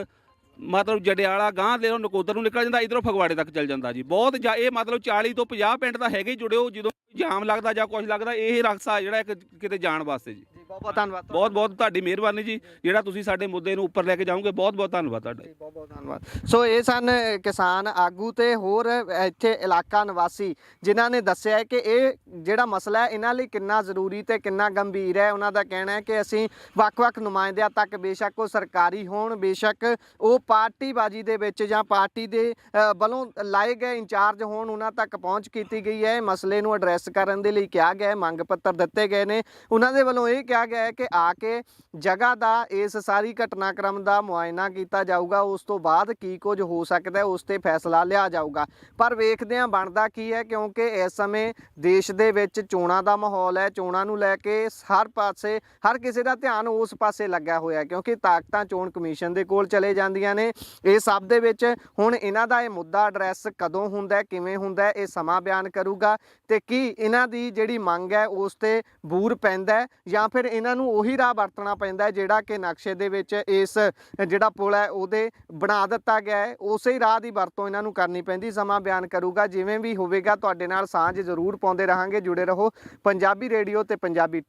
ਮਤਲਬ ਜੜਿਆਲਾ ਗਾਂ ਦੇ ਨਕੋਦਰ ਨੂੰ ਨਿਕਲ ਜਾਂਦਾ, ਇਧਰੋਂ ਫਗਵਾੜੇ ਤੱਕ ਚੱਲ ਜਾਂਦਾ ਜੀ। ਬਹੁਤ ਜਾ ਇਹ ਮਤਲਬ 40 ਤੋਂ 50 ਪਿੰਡ ਤਾਂ ਹੈਗੇ ਜੁੜਿਓ ਜਦੋਂ ਜਾਮ ਲੱਗਦਾ ਜਾਂ ਕੁਝ ਲੱਗਦਾ ਇਹ ਰਕਸਾ ਜਿਹੜਾ ਇੱਕ ਕਿਤੇ ਜਾਣ ਵਾਸਤੇ ਜੀ। ਬਹੁਤ ਬਹੁਤ ਧੰਨਵਾਦ ਬਹੁਤ ਬਹੁਤ ਤੁਹਾਡੀ ਮਿਹਰਬਾਨੀ ਜੀ ਜਿਹੜਾ ਤੁਸੀਂ ਸਾਡੇ ਮੁੱਦੇ ਨੂੰ ਉੱਪਰ ਲੈ ਕੇ ਜਾਓਗੇ ਬਹੁਤ ਬਹੁਤ ਧੰਨਵਾਦ ਤੁਹਾਡਾ। ਬਹੁਤ ਬਹੁਤ ਧੰਨਵਾਦ। ਸੋ ਇਹ ਸਨ ਕਿਸਾਨ ਆਗੂ ਤੇ ਹੋਰ ਇੱਥੇ ਇਲਾਕਾ ਨਿਵਾਸੀ ਜਿਨ੍ਹਾਂ ਨੇ ਦੱਸਿਆ ਹੈ ਕਿ ਇਹ ਜਿਹੜਾ ਮਸਲਾ ਹੈ ਇਹਨਾਂ ਲਈ ਕਿੰਨਾ ਜ਼ਰੂਰੀ ਤੇ ਕਿੰਨਾ ਗੰਭੀਰ ਹੈ। ਉਹਨਾਂ ਦਾ ਕਹਿਣਾ ਹੈ ਕਿ ਅਸੀਂ ਵੱਖ-ਵੱਖ ਨੁਮਾਇੰਦਿਆਂ ਤੱਕ ਬੇਸ਼ੱਕ ਉਹ ਸਰਕਾਰੀ ਹੋਣ ਬੇਸ਼ੱਕ ਉਹ ਪਾਰਟੀਬਾਜ਼ੀ ਦੇ ਵਿੱਚ ਜਾਂ ਪਾਰਟੀ ਦੇ ਵੱਲੋਂ ਲਾਏ ਗਏ ਇੰਚਾਰਜ ਹੋਣ ਉਹਨਾਂ ਤੱਕ ਪਹੁੰਚ ਕੀਤੀ ਗਈ ਹੈ। ਮਸਲੇ ਨੂੰ ਐਡਰੈਸ ਕਰਨ ਦੇ ਲਈ ਕਿਹਾ ਗਿਆ ਹੈ, ਮੰਗ ਪੱਤਰ ਦਿੱਤੇ ਗਏ ਨੇ। ਉਹਨਾਂ ਦੇ ਵੱਲੋਂ ਇਹ ਕਿਹਾ ਗਿਆ ਹੈ ਕਿ ਆ ਕੇ ਜਗ੍ਹਾ ਦਾ ਇਸ ਸਾਰੀ ਘਟਨਾਕ੍ਰਮ ਦਾ ਮੁਆਇਨਾ ਕੀਤਾ ਜਾਊਗਾ, ਉਸ ਤੋਂ ਬਾਅਦ ਕੀ ਕੁਝ ਹੋ ਸਕਦਾ ਹੈ, ਉਸ ਤੇ ਫੈਸਲਾ ਲਿਆ ਜਾਊਗਾ। ਪਰ ਵੇਖਦੇ ਹਾਂ ਬਣਦਾ ਕੀ ਹੈ, ਕਿਉਂਕਿ ਇਸ ਸਮੇਂ ਦੇਸ਼ ਦੇ ਵਿੱਚ ਚੋਣਾਂ ਦਾ ਮਾਹੌਲ ਹੈ, ਚੋਣਾਂ ਨੂੰ ਲੈ ਕੇ ਹਰ ਪਾਸੇ, ਹਰ ਕਿਸੇ ਦਾ ਧਿਆਨ ਉਸ ਪਾਸੇ ਲੱਗਿਆ ਹੋਇਆ ਹੈ, ਕਿਉਂਕਿ ਤਾਕਤਾਂ ਚੋਣ ਕਮਿਸ਼ਨ ਦੇ ਕੋਲ ਚਲੇ ਜਾਂਦੀਆਂ ਨੇ। ਇਹ ਸਭ ਦੇ ਵਿੱਚ ਹੁਣ ਇਹਨਾਂ ਦਾ ਇਹ ਮੁੱਦਾ ਐਡਰੈਸ ਕਦੋਂ ਹੁੰਦਾ ਕਿਵੇਂ ਹੁੰਦਾ ਇਹ ਸਮਾਂ ਬਿਆਨ ਕਰੂਗਾ ਤੇ ਕੀ ਇਹਨਾਂ ਦੀ ਜਿਹੜੀ ਮੰਗ ਹੈ, ਉਸ ਤੇ ਬੂਰ ਪੈਂਦਾ ਜਾਂ ਫਿਰ ਇਹਨਾਂ ਨੂੰ ਉਹੀ ਰਾਹ ਵਰਤਣਾ ਪੈਂਦਾ ਜਿਹੜਾ ਕਿ ਨਕਸ਼ੇ ਦੇ ਵਿੱਚ ਇਸ ਜਿਹੜਾ ਪੁਲ ਹੈ, ਉਹਦੇ ਬਣਾ ਦਿੱਤਾ ਗਿਆ ਹੈ। ਉਸੇ ਹੀ ਰਾਹ ਦੀ ਵਰਤੋਂ ਇਹਨਾਂ ਨੂੰ ਕਰਨੀ ਪੈਂਦੀ, ਸਮਾਂ ਬਿਆਨ ਕਰੂਗਾ। ਜਿਵੇਂ ਵੀ ਹੋਵੇਗਾ, ਤੁਹਾਡੇ ਨਾਲ ਸਾਂਝ ਜ਼ਰੂਰ ਪਾਉਂਦੇ ਰਹਾਂਗੇ। ਜੁੜੇ ਰਹੋ ਪੰਜਾਬੀ ਰੇਡੀਓ ਤੇ ਪੰਜਾਬੀ